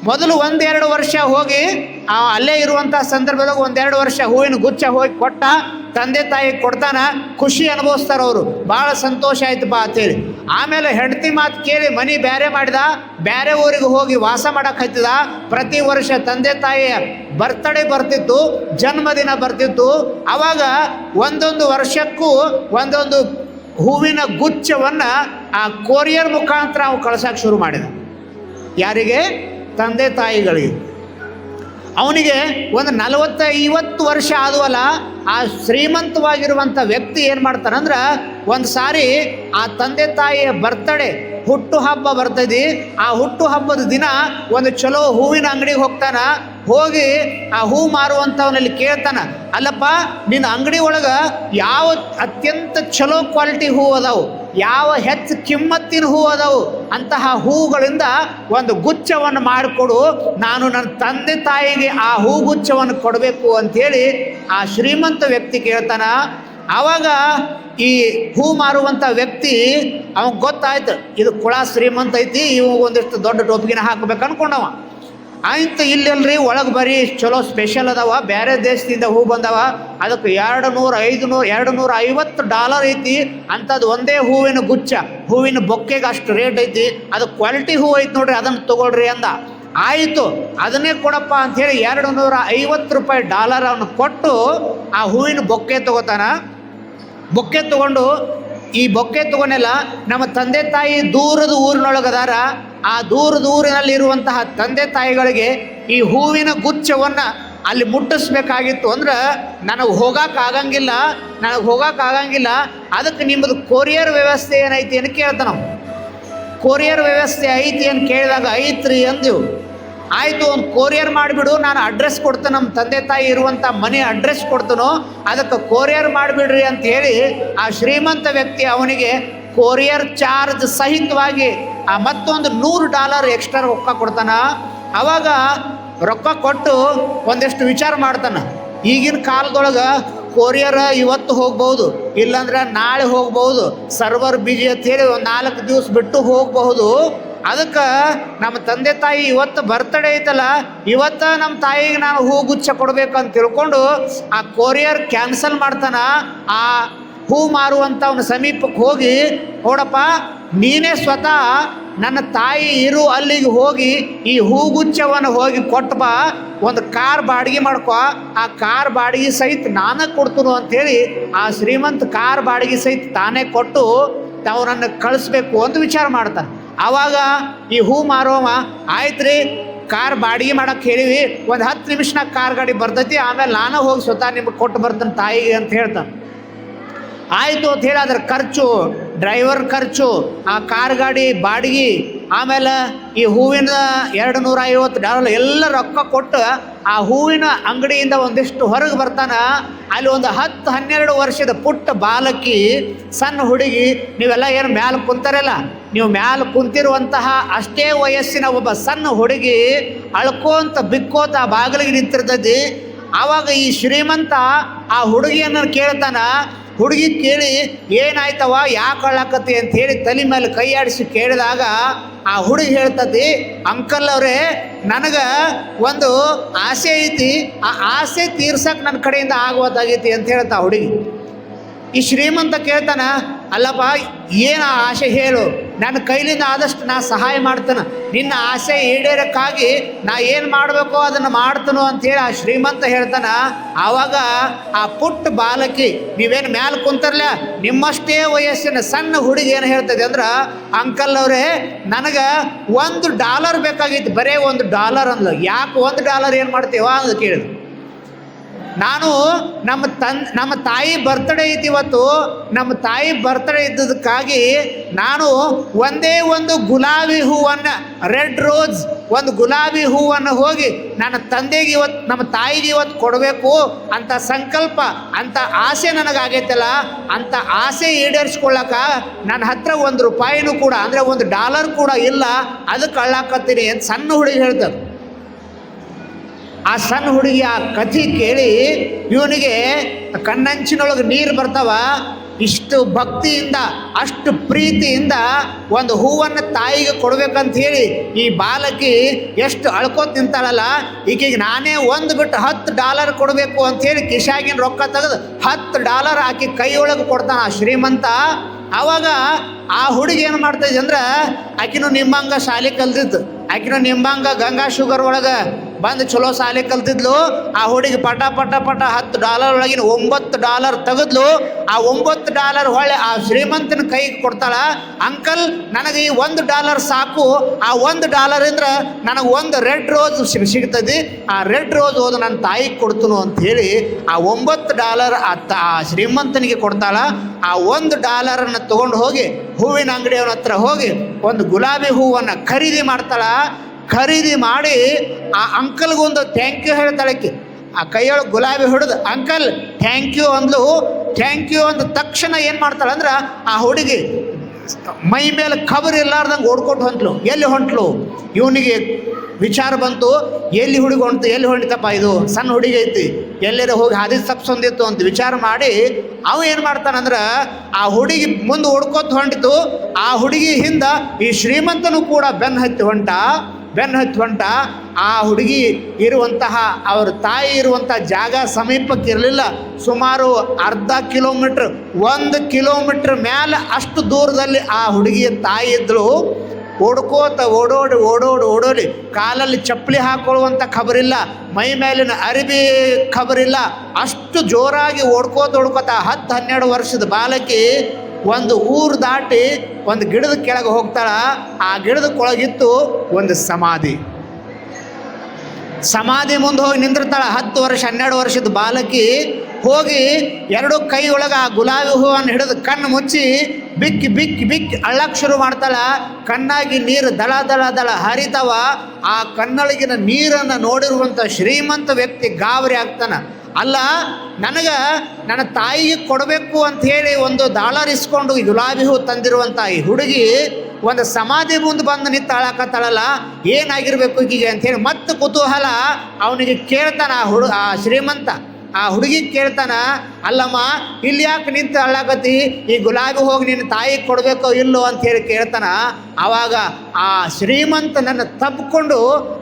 ಮೊದಲು ಒಂದೆರಡು ವರ್ಷ ಹೋಗಿ ಆ ಅಲ್ಲೇ ಇರುವಂಥ ಸಂದರ್ಭದಾಗ ಒಂದೆರಡು ವರ್ಷ ಹೂವಿನ ಗುಚ್ಛ ಹೋಗಿ ಕೊಟ್ಟ. ತಂದೆ ತಾಯಿ ಕೊಡ್ತಾನ, ಖುಷಿ ಅನುಭವಿಸ್ತಾರ ಅವರು. ಭಾಳ ಸಂತೋಷ ಆಯ್ತು ಬಾ ಅಂತೇಳಿ. ಆಮೇಲೆ ಹೆಂಡತಿ ಮಾತು ಕೇಳಿ ಮನಿ ಬ್ಯಾರೆ ಮಾಡಿದ, ಬ್ಯಾರೆ ಊರಿಗೆ ಹೋಗಿ ವಾಸ ಮಾಡಕ್ಕೆ ಹತ್ತಿದ, ಪ್ರತಿ ವರ್ಷ ತಂದೆ ತಾಯಿಯ ಬರ್ತಡೇ ಬರ್ತಿತ್ತು, ಜನ್ಮದಿನ ಬರ್ತಿತ್ತು. ಅವಾಗ ಒಂದೊಂದು ವರ್ಷಕ್ಕೂ ಒಂದೊಂದು ಹೂವಿನ ಗುಚ್ಛವನ್ನು ಆ ಕೊರಿಯರ್ ಮುಖಾಂತರ ಅವು ಕಳ್ಸೋಕೆ ಶುರು ಮಾಡಿದ. ಯಾರಿಗೆ? ತಂದೆ ತಾಯಿಗಳಿಗೆ. ಅವನಿಗೆ ಒಂದು ನಲವತ್ತ ಐವತ್ತು ವರ್ಷ ಆದವಲ್ಲ, ಆ ಶ್ರೀಮಂತವಾಗಿರುವಂಥ ವ್ಯಕ್ತಿ ಏನು ಮಾಡ್ತಾನಂದ್ರೆ ಒಂದು ಸಾರಿ ಆ ತಂದೆ ತಾಯಿಯ ಬರ್ತಡೇ ಹುಟ್ಟು ಹಬ್ಬ ಬರ್ತದೆ ಆ ಹುಟ್ಟು ಹಬ್ಬದ ದಿನ ಒಂದು ಚಲೋ ಹೂವಿನ ಅಂಗಡಿಗೆ ಹೋಗ್ತಾನ. ಹೋಗಿ ಆ ಹೂ ಮಾರುವಂಥವನಲ್ಲಿ ಕೇಳ್ತಾನ, ಅಲ್ಲಪ್ಪ, ನಿನ್ನ ಅಂಗಡಿ ಒಳಗೆ ಯಾವ ಅತ್ಯಂತ ಚಲೋ ಕ್ವಾಲಿಟಿ ಹೂ ಅದಾವು? ಯಾವ ಹೆಚ್ಚು ಕಿಮ್ಮತ್ತಿನ ಹೂ ಅದಾವು? ಅಂತಹ ಹೂಗಳಿಂದ ಒಂದು ಗುಚ್ಛವನ್ನು ಮಾಡಿಕೊಡು, ನಾನು ನನ್ನ ತಂದೆ ತಾಯಿಗೆ ಆ ಹೂ ಗುಚ್ಛವನ್ನು ಕೊಡಬೇಕು ಅಂಥೇಳಿ ಆ ಶ್ರೀಮಂತ ವ್ಯಕ್ತಿ ಕೇಳ್ತಾನ. ಆವಾಗ ಈ ಹೂ ಮಾರುವಂಥ ವ್ಯಕ್ತಿ ಅವನಿಗೆ ಗೊತ್ತಾಯ್ತು, ಇದು ಕುಳ ಶ್ರೀಮಂತ ಐತಿ ಇವು ಒಂದಿಷ್ಟು ದೊಡ್ಡ ಟೋಪಿಗಿನ ಹಾಕ್ಬೇಕು ಅನ್ಕೊಂಡವ. ಆಯ್ತು, ಇಲ್ಲಲ್ರಿ, ಒಳಗೆ ಬರೀ ಚಲೋ ಸ್ಪೆಷಲ್ ಅದಾವ ಬೇರೆ ದೇಶದಿಂದ ಹೂ ಬಂದವ. ಅದಕ್ಕೆ ಎರಡು ನೂರ ಐದು ನೂರು ಎರಡು ನೂರ ಐವತ್ತು ಡಾಲರ್ ಐತಿ. ಅಂಥದ್ದು ಒಂದೇ ಹೂವಿನ ಗುಚ್ಚ ಹೂವಿನ ಬೊಕ್ಕೆಗೆ ಅಷ್ಟು ರೇಟ್ ಐತಿ. ಅದು ಕ್ವಾಲಿಟಿ ಹೂ ಐತಿ ನೋಡ್ರಿ, ಅದನ್ನು ತಗೊಳ್ರಿ ಅಂದ. ಆಯಿತು, ಅದನ್ನೇ ಕೊಡಪ್ಪ ಅಂಥೇಳಿ ಎರಡು ನೂರ ಐವತ್ತು ರೂಪಾಯಿ ಡಾಲರ್ ಅವನು ಕೊಟ್ಟು ಆ ಹೂವಿನ ಬೊಕ್ಕೆ ತಗೋತಾನ. ಬೊಕ್ಕೆ ತಗೊಂಡು ಈ ಬೊಕ್ಕೆ ತಗೊಂಡೆಲ್ಲ ನಮ್ಮ ತಂದೆ ತಾಯಿ ದೂರದ ಊರಿನೊಳಗದಾರ. ಆ ದೂರದ ಊರಿನಲ್ಲಿರುವಂತಹ ತಂದೆ ತಾಯಿಗಳಿಗೆ ಈ ಹೂವಿನ ಗುಚ್ಛವನ್ನು ಅಲ್ಲಿ ಮುಟ್ಟಿಸ್ಬೇಕಾಗಿತ್ತು ಅಂದ್ರೆ ನನಗೆ ಹೋಗಕ್ಕೆ ಆಗಂಗಿಲ್ಲ, ನನಗೆ ಹೋಗಕ್ಕೆ ಆಗಂಗಿಲ್ಲ. ಅದಕ್ಕೆ ನಿಮ್ಮದು ಕೊರಿಯರ್ ವ್ಯವಸ್ಥೆ ಏನೈತಿ ಅಂತ ಕೇಳ್ತಾನೆ ನಾವು ಕೊರಿಯರ್ ವ್ಯವಸ್ಥೆ ಐತಿ ಅಂತ ಕೇಳಿದಾಗ ಐತ್ರಿ ಅಂದೆವು ಆಯಿತು ಒಂದು ಕೊರಿಯರ್ ಮಾಡಿಬಿಡು, ನಾನು ಅಡ್ರೆಸ್ ಕೊಡ್ತೇನೆ ನಮ್ಮ ತಂದೆ ತಾಯಿ ಇರುವಂಥ ಮನೆ ಅಡ್ರೆಸ್ ಕೊಡ್ತನೋ, ಅದಕ್ಕೆ ಕೊರಿಯರ್ ಮಾಡಿಬಿಡ್ರಿ ಅಂತ ಹೇಳಿ ಆ ಶ್ರೀಮಂತ ವ್ಯಕ್ತಿ ಅವನಿಗೆ ಕೊರಿಯರ್ ಚಾರ್ಜ್ ಸಹಿತವಾಗಿ, ಆ ಮತ್ತೊಂದು ನೂರು ಡಾಲರ್ ಎಕ್ಸ್ಟ್ರಾ ರೊಕ್ಕ ಕೊಡ್ತಾನ. ಅವಾಗ ರೊಕ್ಕ ಕೊಟ್ಟು ಒಂದಿಷ್ಟು ವಿಚಾರ ಮಾಡ್ತಾನೆ. ಈಗಿನ ಕಾಲದೊಳಗೆ ಕೊರಿಯರ್ ಇವತ್ತು ಹೋಗ್ಬೋದು ಇಲ್ಲಾಂದ್ರೆ ನಾಳೆ ಹೋಗ್ಬೋದು ಸರ್ವರ್ ಬಿಜಿ ಅಂತ ಹೇಳಿ ಒಂದು ನಾಲ್ಕು ದಿವಸ ಬಿಟ್ಟು ಹೋಗಬಹುದು. ಅದಕ್ಕೆ ನಮ್ಮ ತಂದೆ ತಾಯಿ ಇವತ್ತು ಬರ್ತಡೇ ಐತಲ್ಲ, ಇವತ್ತ ನಮ್ಮ ತಾಯಿಗೆ ನಾನು ಹೂ ಗುಚ್ಛ ಅಂತ ತಿಳ್ಕೊಂಡು ಆ ಕೊರಿಯರ್ ಕ್ಯಾನ್ಸಲ್ ಮಾಡ್ತಾನ. ಆ ಹೂ ಮಾರುವಂಥವ್ನ ಸಮೀಪಕ್ಕೆ ಹೋಗಿ, ನೋಡಪ್ಪ, ನೀನೇ ಸ್ವತಃ ನನ್ನ ತಾಯಿ ಇರು, ಅಲ್ಲಿಗೆ ಹೋಗಿ ಈ ಹೂಗುಚ್ಛವನ್ನು ಹೋಗಿ ಕೊಟ್ಟು ಬಾ, ಒಂದು ಕಾರ್ ಬಾಡಿಗೆ ಮಾಡ್ಕೊ. ಆ ಕಾರ್ ಬಾಡಿಗೆ ಸಹಿತ ನಾನೇ ಕೊಡ್ತನು ಹೇಳಿ ಆ ಶ್ರೀಮಂತ ಕಾರ್ ಬಾಡಿಗೆ ಸಹಿತ ತಾನೇ ಕೊಟ್ಟು ತಾವು ನನ್ನ ಕಳಿಸ್ಬೇಕು ಅಂತ ವಿಚಾರ ಮಾಡ್ತಾನೆ. ಆವಾಗ ಈ ಹೂ ಮಾರೋವ ಆಯ್ತು ಕಾರ್ ಬಾಡಿಗೆ ಮಾಡಕ್ಕೆ ಹೇಳಿವಿ, ಒಂದು ಹತ್ತು ನಿಮಿಷನಾಗ ಕಾರ್ ಗಾಡಿ ಬರ್ತೈತಿ, ಆಮೇಲೆ ನಾನು ಹೋಗಿ ಸ್ವತಃ ನಿಮ್ಗೆ ಕೊಟ್ಟು ಬರ್ತೇನೆ ತಾಯಿಗೆ ಅಂತ ಹೇಳ್ತಾನೆ. ಆಯಿತು ಅಂತ ಹೇಳಿ ಅದ್ರ ಖರ್ಚು, ಡ್ರೈವರ್ ಖರ್ಚು, ಆ ಕಾರ್ ಗಾಡಿ ಬಾಡಿಗೆ, ಆಮೇಲೆ ಈ ಹೂವಿನ ಎರಡು ನೂರ ಐವತ್ತು ಡಾಲರ್ ಎಲ್ಲ ರೊಕ್ಕ ಕೊಟ್ಟು ಆ ಹೂವಿನ ಅಂಗಡಿಯಿಂದ ಒಂದಿಷ್ಟು ಹೊರಗೆ ಬರ್ತಾನ, ಅಲ್ಲಿ ಒಂದು ಹತ್ತು ಹನ್ನೆರಡು ವರ್ಷದ ಪುಟ್ಟ ಬಾಲಕಿ, ಸಣ್ಣ ಹುಡುಗಿ, ನೀವೆಲ್ಲ ಏನು ಮ್ಯಾಲೆ ಕುಂತಾರಲ್ಲ? ನೀವು ಮ್ಯಾಲೆ ಕುಂತಿರುವಂತಹ ಅಷ್ಟೇ ವಯಸ್ಸಿನ ಒಬ್ಬ ಸಣ್ಣ ಹುಡುಗಿ ಅಳ್ಕೋಂತ ಬಿಕ್ಕೋತ ಆ ಬಾಗಿಲಿಗೆ ನಿಂತಿರ್ತದೆ. ಆವಾಗ ಈ ಶ್ರೀಮಂತ ಆ ಹುಡುಗಿಯನ್ನು ಕೇಳ್ತಾನ, ಹುಡುಗಿ ಕೇಳಿ ಏನಾಯ್ತವ ಯಾಕೆ ಅಳಕತ್ತಿ ಅಂತ ಹೇಳಿ ತಲೆ ಮೇಲೆ ಕೈ ಆಡಿಸಿ ಕೇಳಿದಾಗ ಆ ಹುಡುಗಿ ಹೇಳ್ತತಿ ಅಂಕಲ್ ಅವರೇ, ನನಗೆ ಒಂದು ಆಸೆ ಐತಿ, ಆ ಆಸೆ ತೀರ್ಸಕ್ಕೆ ನನ್ನ ಕಡೆಯಿಂದ ಆಗುವುದಾಗೈತಿ, ಅಂತ ಹೇಳ್ತಾ ಹುಡುಗಿ. ಈ ಶ್ರೀಮಂತ ಕೇಳ್ತಾನ, ಅಲ್ಲಪ್ಪ, ಏನು ಆಸೆ ಹೇಳು ನನ್ನ ಕೈಲಿಂದ ಆದಷ್ಟು ನಾ ಸಹಾಯ ಮಾಡ್ತೇನೆ. ನಿನ್ನ ಆಸೆ ಈಡೇರಕ್ಕಾಗಿ ನಾ ಏನು ಮಾಡಬೇಕೋ ಅದನ್ನು ಮಾಡ್ತನು ಅಂತೇಳಿ ಆ ಶ್ರೀಮಂತ ಹೇಳ್ತಾನೆ, ಆವಾಗ ಆ ಪುಟ್ಟ ಬಾಲಕಿ, ನೀವೇನು ಮ್ಯಾಲೆ ಕುಂತರ್ಲ, ನಿಮ್ಮಷ್ಟೇ ವಯಸ್ಸಿನ ಸಣ್ಣ ಹುಡುಗಿ ಏನು ಹೇಳ್ತದೆ ಅಂದ್ರೆ, ಅಂಕಲ್ ಅವರೇ, ನನಗೆ ಒಂದು ಡಾಲರ್ ಬೇಕಾಗಿತ್ತು, ಬರೇ ಒಂದು ಡಾಲರ್ ಅಂದ್ಲು. ಯಾಕೆ ಒಂದು ಡಾಲರ್ ಏನು ಮಾಡ್ತೀವ ಅಂತ ಕೇಳಿದ್ರು ನಾನು ನಮ್ಮ ತನ್, ನಮ್ಮ ತಾಯಿ ಬರ್ತ್ಡೇ ಐತಿ ಇವತ್ತು ನಮ್ಮ ತಾಯಿ ಬರ್ತಡೇ ಇದ್ದದಕ್ಕಾಗಿ ನಾನು ಒಂದೇ ಒಂದು ಗುಲಾಬಿ ಹೂವನ್ನು, ರೆಡ್ ರೋಸ್, ಒಂದು ಗುಲಾಬಿ ಹೂವನ್ನು ಹೋಗಿ ನನ್ನ ತಂದೆಗೆ ಇವತ್ತು ನಮ್ಮ ತಾಯಿಗೆ ಇವತ್ತು ಕೊಡಬೇಕು ಅಂತ ಸಂಕಲ್ಪ, ಅಂತ ಆಸೆ ನನಗಾಗೈತಲ್ಲ, ಅಂತ ಆಸೆ ಈಡೇರಿಸ್ಕೊಳ್ಳಕ ನನ್ನ ಹತ್ರ ಒಂದು ರೂಪಾಯಿನೂ ಕೂಡ, ಅಂದರೆ ಒಂದು ಡಾಲರ್ ಕೂಡ ಇಲ್ಲ, ಅದಕ್ಕೆ ಅಳ್ಳಾಕತ್ತೀನಿ ಅಂತ ಸಣ್ಣ ಹುಡುಗಿ ಹೇಳ್ತಾರೆ ಆ ಸಣ್ಣ ಹುಡುಗಿ ಆ ಕಥೆ ಕೇಳಿ ಇವನಿಗೆ ಕಣ್ಣಂಚಿನೊಳಗೆ ನೀರು ಬರ್ತಾವ. ಇಷ್ಟು ಭಕ್ತಿಯಿಂದ, ಅಷ್ಟು ಪ್ರೀತಿಯಿಂದ ಒಂದು ಹೂವನ್ನು ತಾಯಿಗೆ ಕೊಡ್ಬೇಕಂತ ಹೇಳಿ ಈ ಬಾಲಕಿ ಎಷ್ಟು ಅಳ್ಕೊ ತಿಂತಾಳಲ್ಲ ಈಕೆಗೆ ನಾನೇ ಒಂದು ಬಿಟ್ಟು ಹತ್ತು ಡಾಲರ್ ಕೊಡಬೇಕು ಹೇಳಿ ಕಿಶಾಗಿನ ರೊಕ್ಕ ತೆಗೆದು ಹತ್ತು ಡಾಲರ್ ಹಾಕಿ ಕೈಯೊಳಗೆ ಕೊಡ್ತಾನ ಶ್ರೀಮಂತ. ಆವಾಗ ಆ ಹುಡುಗಿ ಏನು ಮಾಡ್ತಾ ಇದ್ದೆ ಅಂದ್ರೆ ಆಕಿನೂ ನಿಮ್ಮಂಗ ಶಾಲೆ ಕಲ್ತಿತ್ತು ಆಕಿನೂ ನಿಮ್ಮಂಗ ಗಂಗಾ ಶುಗರ್ ಒಳಗೆ ಬಂದು ಚಲೋ ಸಾಲಿ ಕಲ್ತಿದ್ಲು, ಆ ಹುಡುಗಿ ಪಟ ಪಟ ಪಟ ಹತ್ತು ಡಾಲರ್ ಒಳಗಿನ ಒಂಬತ್ತು ಡಾಲರ್ ತೆಗೆದ್ಲು. ಆ ಒಂಬತ್ತು ಡಾಲರ್ ಹೊಳೆ ಆ ಶ್ರೀಮಂತನ ಕೈಗೆ ಕೊಡ್ತಾಳ, ಅಂಕಲ್, ನನಗೆ ಈ ಒಂದು ಡಾಲರ್ ಸಾಕು. ಆ ಒಂದು ಡಾಲರ್ ಇಂದ್ರ ನನಗೆ ಒಂದು ರೆಡ್ ರೋಸ್ ಸಿಗ್ತದೆ ಆ ರೆಡ್ ರೋಸ್ ಹೋದ ನನ್ನ ತಾಯಿಗೆ ಕೊಡ್ತನು ಅಂತ ಹೇಳಿ, ಆ ಒಂಬತ್ತು ಡಾಲರ್ ಆ ಶ್ರೀಮಂತನಿಗೆ ಕೊಡ್ತಾಳ. ಆ ಒಂದು ಡಾಲರನ್ನು ತಗೊಂಡು ಹೋಗಿ, ಹೂವಿನ ಅಂಗಡಿಯವನ ಹತ್ರ ಹೋಗಿ, ಒಂದು ಗುಲಾಬಿ ಹೂವನ್ನು ಖರೀದಿ ಮಾಡ್ತಾಳ. ಖರೀದಿ ಮಾಡಿ ಆ ಅಂಕಲ್ಗೊಂದು ಥ್ಯಾಂಕ್ ಯು ಹೇಳ್ತಾಳಕ್ಕೆ ಆ ಕೈಯೊಳಗೆ ಗುಲಾಬಿ ಹಿಡಿದು, ಅಂಕಲ್ ಥ್ಯಾಂಕ್ ಯು ಅಂದ್ಲು. ಥ್ಯಾಂಕ್ ಯು ಅಂದ ತಕ್ಷಣ ಏನು ಮಾಡ್ತಾಳಂದ್ರೆ ಆ ಹುಡುಗಿ ಮೈ ಮೇಲೆ ಖಬರ್ ಇರ್ಲಾರ್ದಂಗೆ ಓಡ್ಕೊಟ್ಟು ಹೊಂಟ್ಲು. ಎಲ್ಲಿ ಹೊಂಟ್ಲು? ಇವನಿಗೆ ವಿಚಾರ ಬಂತು. ಎಲ್ಲಿ ಹುಡುಗಿ ಹೊಂಟು ಎಲ್ಲಿ ಹೊಂಟಿತಪ್ಪ ಇದು? ಸಣ್ಣ ಹುಡುಗಿ ಐತಿ. ಎಲ್ಲರ ಹೋಗಿ ಹಾದಿ ತಪ್ಸೊಂದಿತ್ತು ಅಂತ ವಿಚಾರ ಮಾಡಿ ಅವ ಏನು ಮಾಡ್ತಾನಂದ್ರೆ ಆ ಹುಡುಗಿ ಮುಂದೆ ಓಡ್ಕೊತ ಹೊಂಟಿತು. ಆ ಹುಡುಗಿ ಹಿಂದೆ ಈ ಶ್ರೀಮಂತನು ಕೂಡ ಬೆನ್ನ ಹತ್ತಿ ಹೊಂಟ. ಬೆನ್ನು ಹತ್ತಿ ಹೊಂಟ ಆ ಹುಡುಗಿ ಇರುವಂತಹ, ಅವ್ರ ತಾಯಿ ಇರುವಂಥ ಜಾಗ ಸಮೀಪಕ್ಕೆ ಇರಲಿಲ್ಲ ಸುಮಾರು ಅರ್ಧ ಕಿಲೋಮೀಟ್ರ್, ಒಂದು ಕಿಲೋಮೀಟ್ರ್ ಮೇಲೆ ಅಷ್ಟು ದೂರದಲ್ಲಿ ಆ ಹುಡುಗಿಯ ತಾಯಿ ಇದ್ದಳು ಓಡ್ಕೋತ ಓಡೋಡಿ ಓಡೋಡಿ ಓಡೋಡಿ ಕಾಲಲ್ಲಿ ಚಪ್ಪಲಿ ಹಾಕೊಳ್ಳುವಂಥ ಖಬರಿಲ್ಲ, ಮೈ ಮೇಲಿನ ಅರಿವಿ ಖಬರಿಲ್ಲ. ಅಷ್ಟು ಜೋರಾಗಿ ಓಡ್ಕೋತ ಓಡ್ಕೋತ ಹತ್ತು ಹನ್ನೆರಡು ವರ್ಷದ ಬಾಲಕಿ ಒಂದು ಊರು ದಾಟಿ ಒಂದು ಗಿಡದ ಕೆಳಗೆ ಹೋಗ್ತಾಳ, ಆ ಗಿಡದ ಕೊಳಗಿತ್ತು ಒಂದು ಸಮಾಧಿ. ಸಮಾಧಿ ಮುಂದೆ ಹೋಗಿ ನಿಂದಿರ್ತಾಳ ಹತ್ತು ವರ್ಷ, ಹನ್ನೆರಡು ವರ್ಷದ ಬಾಲಕಿ ಹೋಗಿ ಎರಡು ಕೈ ಒಳಗೆ ಆ ಗುಲಾಬಿ ಹೂವನ್ನು ಹಿಡಿದು ಕಣ್ಣು ಮುಚ್ಚಿ ಬಿಕ್ಕಿ ಬಿಕ್ಕಿ ಬಿಕ್ಕಿ ಅಳ್ಳಕ್ಕೆ ಶುರು ಮಾಡ್ತಾಳ. ಕಣ್ಣಾಗಿ ನೀರು ದಳ ದಳ ದಳ ಹರಿತಾವ. ಆ ಕಣ್ಣೊಳಗಿನ ನೀರನ್ನು ನೋಡಿರುವಂಥ ಶ್ರೀಮಂತ ವ್ಯಕ್ತಿ ಗಾಬರಿ ಆಗ್ತಾನ. ಅಲ್ಲ, ನನಗೆ ನನ್ನ ತಾಯಿಗೆ ಕೊಡಬೇಕು ಅಂತ ಹೇಳಿ ಒಂದು ಡಾಲರ್ ಇಸ್ಕೊಂಡು ಗುಲಾಬಿ ಹೂ ತಂದಿರುವಂಥ ಈ ಹುಡುಗಿ ಒಂದು ಸಮಾಧಿ ಮುಂದೆ ಬಂದು ನಿಂತಾಳಕತ್ತಾಳಲ್ಲ ಏನಾಗಿರ್ಬೇಕು ಅಂತ ಹೇಳಿ ಮತ್ತೆ ಕುತೂಹಲ ಅವನಿಗೆ ಕೇಳ್ತಾನ ಆ ಹುಡು, ಆ ಶ್ರೀಮಂತ. ಆ ಹುಡುಗಿ ಕೇಳ್ತಾನ, ಅಲ್ಲಮ್ಮ, ಇಲ್ಲಿ ಯಾಕೆ ನಿಂತು ಅಳ್ಳಾಕತ್ತಿ? ಈ ಗುಲಾಬಿ ಹೋಗಿ ನಿನ್ನ ತಾಯಿಗೆ ಕೊಡಬೇಕೋ ಇಲ್ಲೋ ಅಂತ ಹೇಳಿ ಕೇಳ್ತಾನ. ಆವಾಗ ಆ ಶ್ರೀಮಂತ ನನ್ನ ತಬ್ಕೊಂಡು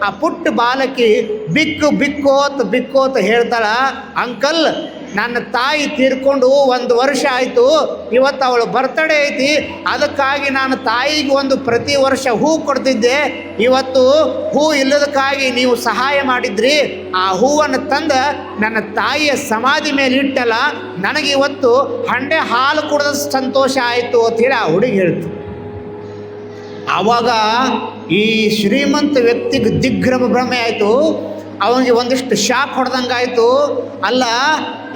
ಆ ಪುಟ್ಟ ಬಾಲಕಿ ಬಿಕ್ಕು, ಬಿಕ್ಕೋತ್ ಬಿಕ್ಕೋತ್ ಹೇಳ್ತಾಳ, ಅಂಕಲ್ ನನ್ನ ತಾಯಿ ತೀರ್ಕೊಂಡು ಒಂದು ವರ್ಷ ಆಯಿತು, ಇವತ್ತು ಅವಳು ಬರ್ತಡೇ ಐತಿ, ಅದಕ್ಕಾಗಿ ನಾನು ತಾಯಿಗೆ ಒಂದು ಪ್ರತಿ ವರ್ಷ ಹೂ ಕೊಡ್ತಿದ್ದೆ. ಇವತ್ತು ಹೂ ಇಲ್ಲದಕ್ಕಾಗಿ ನೀವು ಸಹಾಯ ಮಾಡಿದ್ರಿ. ಆ ಹೂವನ್ನು ತಂದ ನನ್ನ ತಾಯಿಯ ಸಮಾಧಿ ಮೇಲೆ ಇಟ್ಟಲ್ಲ, ನನಗೆ ಇವತ್ತು ಹಂಡೆ ಹಾಲು ಕುಡಿದ ಸಂತೋಷ ಆಯಿತು ಅಂತ ಹೇಳಿ ಆ ಹುಡುಗಿ ಹೇಳ್ತು. ಆವಾಗ ಈ ಶ್ರೀಮಂತ ವ್ಯಕ್ತಿಗೆ ದಿಗ್ಭ್ರಮ ಭ್ರಮೆ ಆಯಿತು. ಅವನಿಗೆ ಒಂದಿಷ್ಟು ಶಾಕ್ ಹೊಡೆದಂಗಾಯಿತು. ಅಲ್ಲ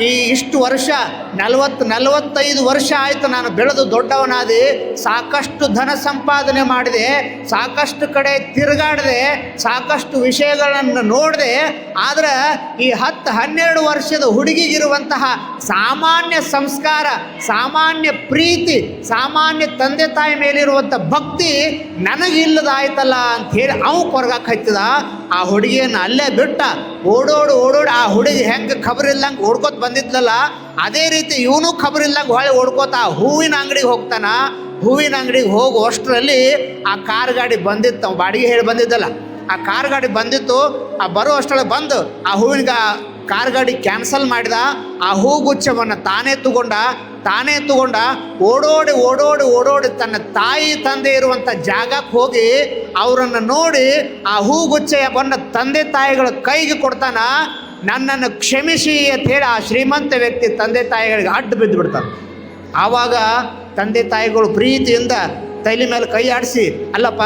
ಈ ಇಷ್ಟು ವರ್ಷ ನಲವತ್ತು, ನಲವತ್ತೈದು ವರ್ಷ ಆಯಿತು ನಾನು ಬೆಳೆದು ದೊಡ್ಡವನಾದೆ. ಸಾಕಷ್ಟು ಧನ ಸಂಪಾದನೆ ಮಾಡಿದೆ. ಸಾಕಷ್ಟು ಕಡೆ ತಿರುಗಾಡಿದೆ. ಸಾಕಷ್ಟು ವಿಷಯಗಳನ್ನು ನೋಡಿದೆ. ಆದರೆ ಈ ಹತ್ತು, ಹನ್ನೆರಡು ವರ್ಷದ ಹುಡುಗಿಗಿರುವಂತಹ ಸಾಮಾನ್ಯ ಸಂಸ್ಕಾರ, ಸಾಮಾನ್ಯ ಪ್ರೀತಿ, ಸಾಮಾನ್ಯ ತಂದೆ ತಾಯಿ ಮೇಲಿರುವಂಥ ಭಕ್ತಿ ನನಗಿಲ್ಲದಾಯ್ತಲ್ಲ ಅಂತ ಹೇಳಿ ಅವು ಕೊರಗಕ್ಕೆ ಹತ್ತಿದ. ಆ ಹುಡುಗಿಯನ್ನು ಅಲ್ಲೇ ಬಿಟ್ಟ. ಓಡೋಡು ಓಡೋಡು ಆ ಹುಡುಗಿ ಹೆಂಗೆ ಖಬರಿಲ್ಲಂಗೆ ಓಡ್ಕೋತ ಬಂದಿದ್ಲಲ್ಲ ಅದೇ ರೀತಿ ಇವನು ಖಬರಿಲ್ಲಂಗೆ ಹೊಳೆ ಓಡ್ಕೋತ ಹೂವಿನ ಅಂಗಡಿಗೆ ಹೋಗ್ತಾನ. ಹೂವಿನ ಅಂಗಡಿಗೆ ಹೋಗುವಷ್ಟರಲ್ಲಿ ಆ ಕಾರ್ ಗಾಡಿ ಬಂದಿತ್ತು. ಬಾಡಿಗೆ ಹೇಳಿ ಬಂದಿದ್ದಲ್ಲ. ಆ ಕಾರ್ ಗಾಡಿ ಬಂದಿತ್ತು. ಆ ಬರೋ ಅಷ್ಟರಲ್ಲಿ ಬಂದು ಆ ಹೂವಿನ ಕಾರ್ ಗಾಡಿ ಕ್ಯಾನ್ಸಲ್ ಮಾಡಿದ. ಆ ಹೂಗುಚ್ಛವನ್ನು ತಾನೇ ತಗೊಂಡ. ತಾನೇ ತಗೊಂಡ. ಓಡೋಡಿ ಓಡೋಡಿ ಓಡೋಡಿ ತನ್ನ ತಾಯಿ, ತಂದೆ ಇರುವಂಥ ಜಾಗಕ್ಕೆ ಹೋಗಿ ಅವರನ್ನು ನೋಡಿ ಆ ಹೂಗುಚ್ಛವನ್ನು ತಂದೆ ತಾಯಿಗಳ ಕೈಗೆ ಕೊಡ್ತಾನ. ನನ್ನನ್ನು ಕ್ಷಮಿಸಿ ಅಂತ ಹೇಳಿ ಆ ಶ್ರೀಮಂತ ವ್ಯಕ್ತಿ ತಂದೆ ತಾಯಿಗಳಿಗೆ ಅಡ್ಡು ಬಿದ್ದು ಬಿಡ್ತಾನೆ ಆವಾಗ ತಂದೆ ತಾಯಿಗಳು ಪ್ರೀತಿಯಿಂದ ತೈಲಿ ಮೇಲೆ ಕೈ ಆಡಿಸಿ, ಅಲ್ಲಪ್ಪ,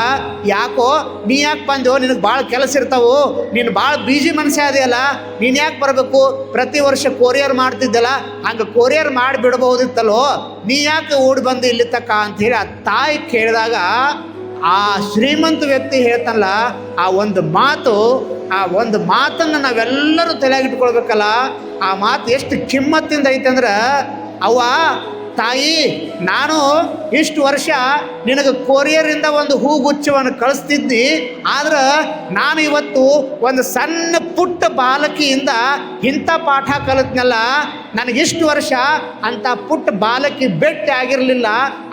ಯಾಕೋ ನೀ ಯಾಕೆ ಬಂದು ನಿನಗೆ ಭಾಳ ಕೆಲಸ ಇರ್ತಾವು? ನೀನು ಭಾಳ ಬೀಜಿ ಮನಸ್ಸೇ ಅದೆಯಲ್ಲ? ನೀನು ಯಾಕೆ ಬರಬೇಕು? ಪ್ರತಿ ವರ್ಷ ಕೊರಿಯರ್ ಮಾಡ್ತಿದ್ದಲ್ಲ? ಹಂಗೆ ಕೊರಿಯರ್ ಮಾಡಿ ಬಿಡ್ಬೋದಿತ್ತಲ್ಲೋ ನೀ ಯಾಕೆ ಓಡಿ ಬಂದು ಇಲ್ಲಿ ತಕ್ಕ ಅಂಥೇಳಿ ಆ ತಾಯಿ ಕೇಳಿದಾಗ ಆ ಶ್ರೀಮಂತ ವ್ಯಕ್ತಿ ಹೇಳ್ತಲ್ಲ ಆ ಒಂದು ಮಾತು, ಆ ಒಂದು ಮಾತನ್ನು ನಾವೆಲ್ಲರೂ ತಲೆಯಾಗಿಟ್ಕೊಳ್ಬೇಕಲ್ಲ ಆ ಮಾತು ಎಷ್ಟು ಕಿಮ್ಮತ್ತಿಂದ ಐತೆ ಅಂದ್ರೆ ಅವ್ವ ತಾಯಿ, ನಾನು ಇಷ್ಟು ವರ್ಷ ನಿನಗೆ ಕೊರಿಯರಿಂದ ಒಂದು ಹೂಗುಚ್ಛವನ್ನು ಕಳಿಸ್ತಿದ್ದಿ, ಆದ್ರೆ ನಾನು ಇವತ್ತು ಒಂದು ಸಣ್ಣ ಪುಟ್ಟ ಬಾಲಕಿಯಿಂದ ಇಂಥ ಪಾಠ ಕಲಿತ್ನಲ್ಲ ನನಗಿಷ್ಟು ವರ್ಷ ಅಂಥ ಪುಟ್ಟ ಬಾಲಕಿ ಭೇಟಿ ಆಗಿರಲಿಲ್ಲ,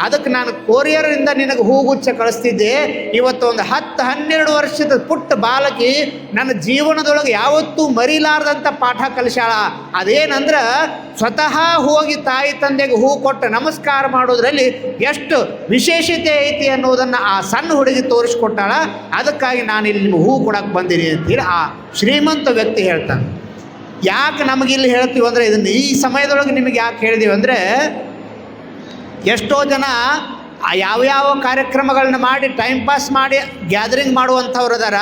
ಅದಕ್ಕೆ ನಾನು ಕೊರಿಯರಿಂದ ನಿನಗೆ ಹೂಗುಚ್ಛ ಕಳಿಸ್ತಿದ್ದೆ. ಇವತ್ತು ಒಂದು ಹತ್ತು, ಹನ್ನೆರಡು ವರ್ಷದ ಪುಟ್ಟ ಬಾಲಕಿ ನನ್ನ ಜೀವನದೊಳಗೆ ಯಾವತ್ತೂ ಮರಿಲಾರ್ದಂಥ ಪಾಠ ಕಲಿಸಾಳ ಅದೇನಂದ್ರೆ ಸ್ವತಃ ಹೋಗಿ ತಾಯಿ ತಂದೆಗೆ ಹೂ ಕೊಟ್ಟು ನಮಸ್ಕಾರ ಮಾಡೋದ್ರಲ್ಲಿ ಎಷ್ಟು ವಿಶೇಷತೆ ಐತಿ ಅನ್ನೋದನ್ನು ಆ ಸಣ್ಣ ಹುಡುಗಿ ತೋರಿಸ್ಕೊಟ್ಟಾಳ. ಅದಕ್ಕಾಗಿ ನಾನು ಇಲ್ಲಿ ನಿಮ್ಗೆ ಹೂ ಕೊಡಕ್ಕೆ ಬಂದಿರಿ ಅಂತೇಳಿ ಆ ಶ್ರೀಮಂತ ವ್ಯಕ್ತಿ ಹೇಳ್ತಾನೆ. ಯಾಕೆ ನಮಗಿಲ್ಲಿ ಹೇಳ್ತೀವಿ ಅಂದರೆ ಇದನ್ನು ಈ ಸಮಯದೊಳಗೆ ನಿಮಗೆ ಯಾಕೆ ಹೇಳಿದೀವಿ ಅಂದರೆ ಎಷ್ಟೋ ಜನ ಯಾವ್ಯಾವ ಕಾರ್ಯಕ್ರಮಗಳನ್ನ ಮಾಡಿ ಟೈಮ್ ಪಾಸ್ ಮಾಡಿ ಗ್ಯಾದರಿಂಗ್ ಮಾಡುವಂಥವ್ರು ಅದಾರ.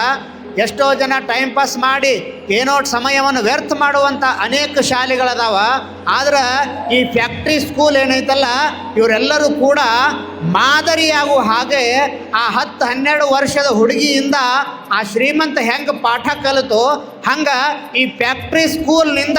ಎಷ್ಟೋ ಜನ ಟೈಮ್ ಪಾಸ್ ಮಾಡಿ ಏನೋ ಸಮಯವನ್ನು ವ್ಯರ್ಥ ಮಾಡುವಂಥ ಅನೇಕ ಶಾಲೆಗಳದಾವ. ಆದ್ರೆ ಈ ಫ್ಯಾಕ್ಟ್ರಿ ಸ್ಕೂಲ್ ಏನೈತಲ್ಲ, ಇವರೆಲ್ಲರೂ ಕೂಡ ಮಾದರಿಯಾಗುವ ಹಾಗೆ ಆ ಹತ್ತು ಹನ್ನೆರಡು ವರ್ಷದ ಹುಡುಗಿಯಿಂದ ಆ ಶ್ರೀಮಂತ ಹೆಂಗೆ ಪಾಠ ಕಲಿತು, ಹಂಗೆ ಈ ಫ್ಯಾಕ್ಟ್ರಿ ಸ್ಕೂಲ್ನಿಂದ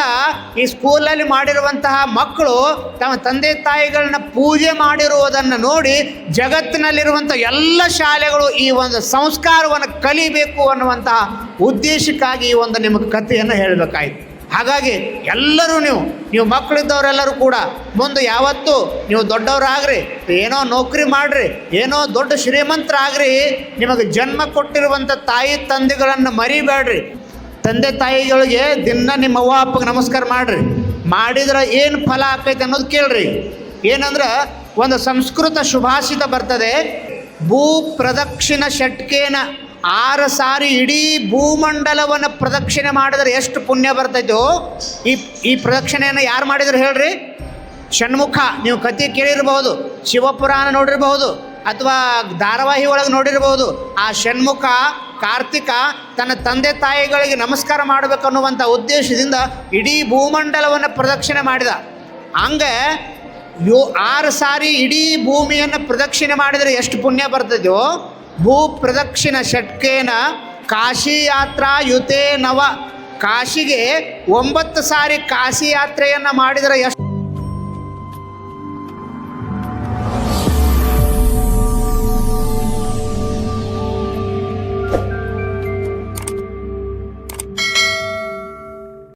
ಈ ಸ್ಕೂಲಲ್ಲಿ ಮಾಡಿರುವಂತಹ ಮಕ್ಕಳು ತಮ್ಮ ತಂದೆ ತಾಯಿಗಳನ್ನ ಪೂಜೆ ಮಾಡಿರುವುದನ್ನು ನೋಡಿ ಜಗತ್ತಿನಲ್ಲಿರುವಂಥ ಎಲ್ಲ ಶಾಲೆಗಳು ಈ ಒಂದು ಸಂಸ್ಕಾರವನ್ನು ಕಲಿಬೇಕು ಅನ್ನುವಂತಹ ಉದ್ದೇಶಕ್ಕಾಗಿ ಈ ಒಂದು ನಿಮಗೆ ಕಥೆಯನ್ನು ಹೇಳಬೇಕಾಯಿತು. ಹಾಗಾಗಿ ಎಲ್ಲರೂ ನೀವು ನೀವು ಮಕ್ಕಳಿದ್ದವರೆಲ್ಲರೂ ಕೂಡ ಮುಂದೆ ಯಾವತ್ತೂ ನೀವು ದೊಡ್ಡವರಾಗ್ರಿ, ಏನೋ ನೌಕರಿ ಮಾಡ್ರಿ, ಏನೋ ದೊಡ್ಡ ಶ್ರೀಮಂತರಾಗ್ರಿ, ನಿಮಗೆ ಜನ್ಮ ಕೊಟ್ಟಿರುವಂಥ ತಾಯಿ ತಂದೆಗಳನ್ನು ಮರಿಬೇಡ್ರಿ. ತಂದೆ ತಾಯಿಗಳಿಗೆ ದಿನ ನಿಮ್ಮ ಅವ್ವ, ಅಪ್ಪಗೆ ನಮಸ್ಕಾರ ಮಾಡ್ರಿ. ಮಾಡಿದ್ರೆ ಏನು ಫಲ ಆಗ್ತೈತೆ ಅನ್ನೋದು ಕೇಳ್ರಿ. ಏನಂದ್ರೆ ಒಂದು ಸಂಸ್ಕೃತ ಶುಭಾಷಿತ ಬರ್ತದೆ ಭೂ ಪ್ರದಕ್ಷಿಣ ಷಟ್ಕೇನ ಆರು ಸಾರಿ ಇಡೀ ಭೂಮಂಡಲವನ್ನು ಪ್ರದಕ್ಷಿಣೆ ಮಾಡಿದ್ರೆ ಎಷ್ಟು ಪುಣ್ಯ ಬರ್ತೈತೋ, ಈ ಈ ಪ್ರದಕ್ಷಿಣೆಯನ್ನು ಯಾರು ಮಾಡಿದ್ರು ಹೇಳ್ರಿ? ಷಣ್ಮುಖ, ನೀವು ಕತೆ ಕೇಳಿರಬಹುದು, ಶಿವಪುರಾಣ ನೋಡಿರಬಹುದು, ಅಥವಾ ಧಾರಾವಾಹಿ ಒಳಗೆ ನೋಡಿರಬಹುದು, ಆ ಷಣ್ಮುಖ, ಕಾರ್ತಿಕ ತನ್ನ ತಂದೆ ತಾಯಿಗಳಿಗೆ ನಮಸ್ಕಾರ ಮಾಡಬೇಕನ್ನುವಂಥ ಉದ್ದೇಶದಿಂದ ಇಡೀ ಭೂಮಂಡಲವನ್ನು ಪ್ರದಕ್ಷಿಣೆ ಮಾಡಿದ. ಹಂಗೆ ಯೋ, ಆರು ಸಾರಿ ಇಡೀ ಭೂಮಿಯನ್ನು ಪ್ರದಕ್ಷಿಣೆ ಮಾಡಿದರೆ ಎಷ್ಟು ಪುಣ್ಯ ಬರ್ತದೆಯೋ ಭೂ ಪ್ರದಕ್ಷಿಣ ಷಟ್ಕೇನ ಕಾಶಿ ಯಾತ್ರಾ ಯುತೇ ನವ ಕಾಶಿಗೆ ಒಂಬತ್ತು ಸಾರಿ ಕಾಶಿ ಯಾತ್ರೆಯನ್ನು ಮಾಡಿದರೆ ಎಷ್ಟು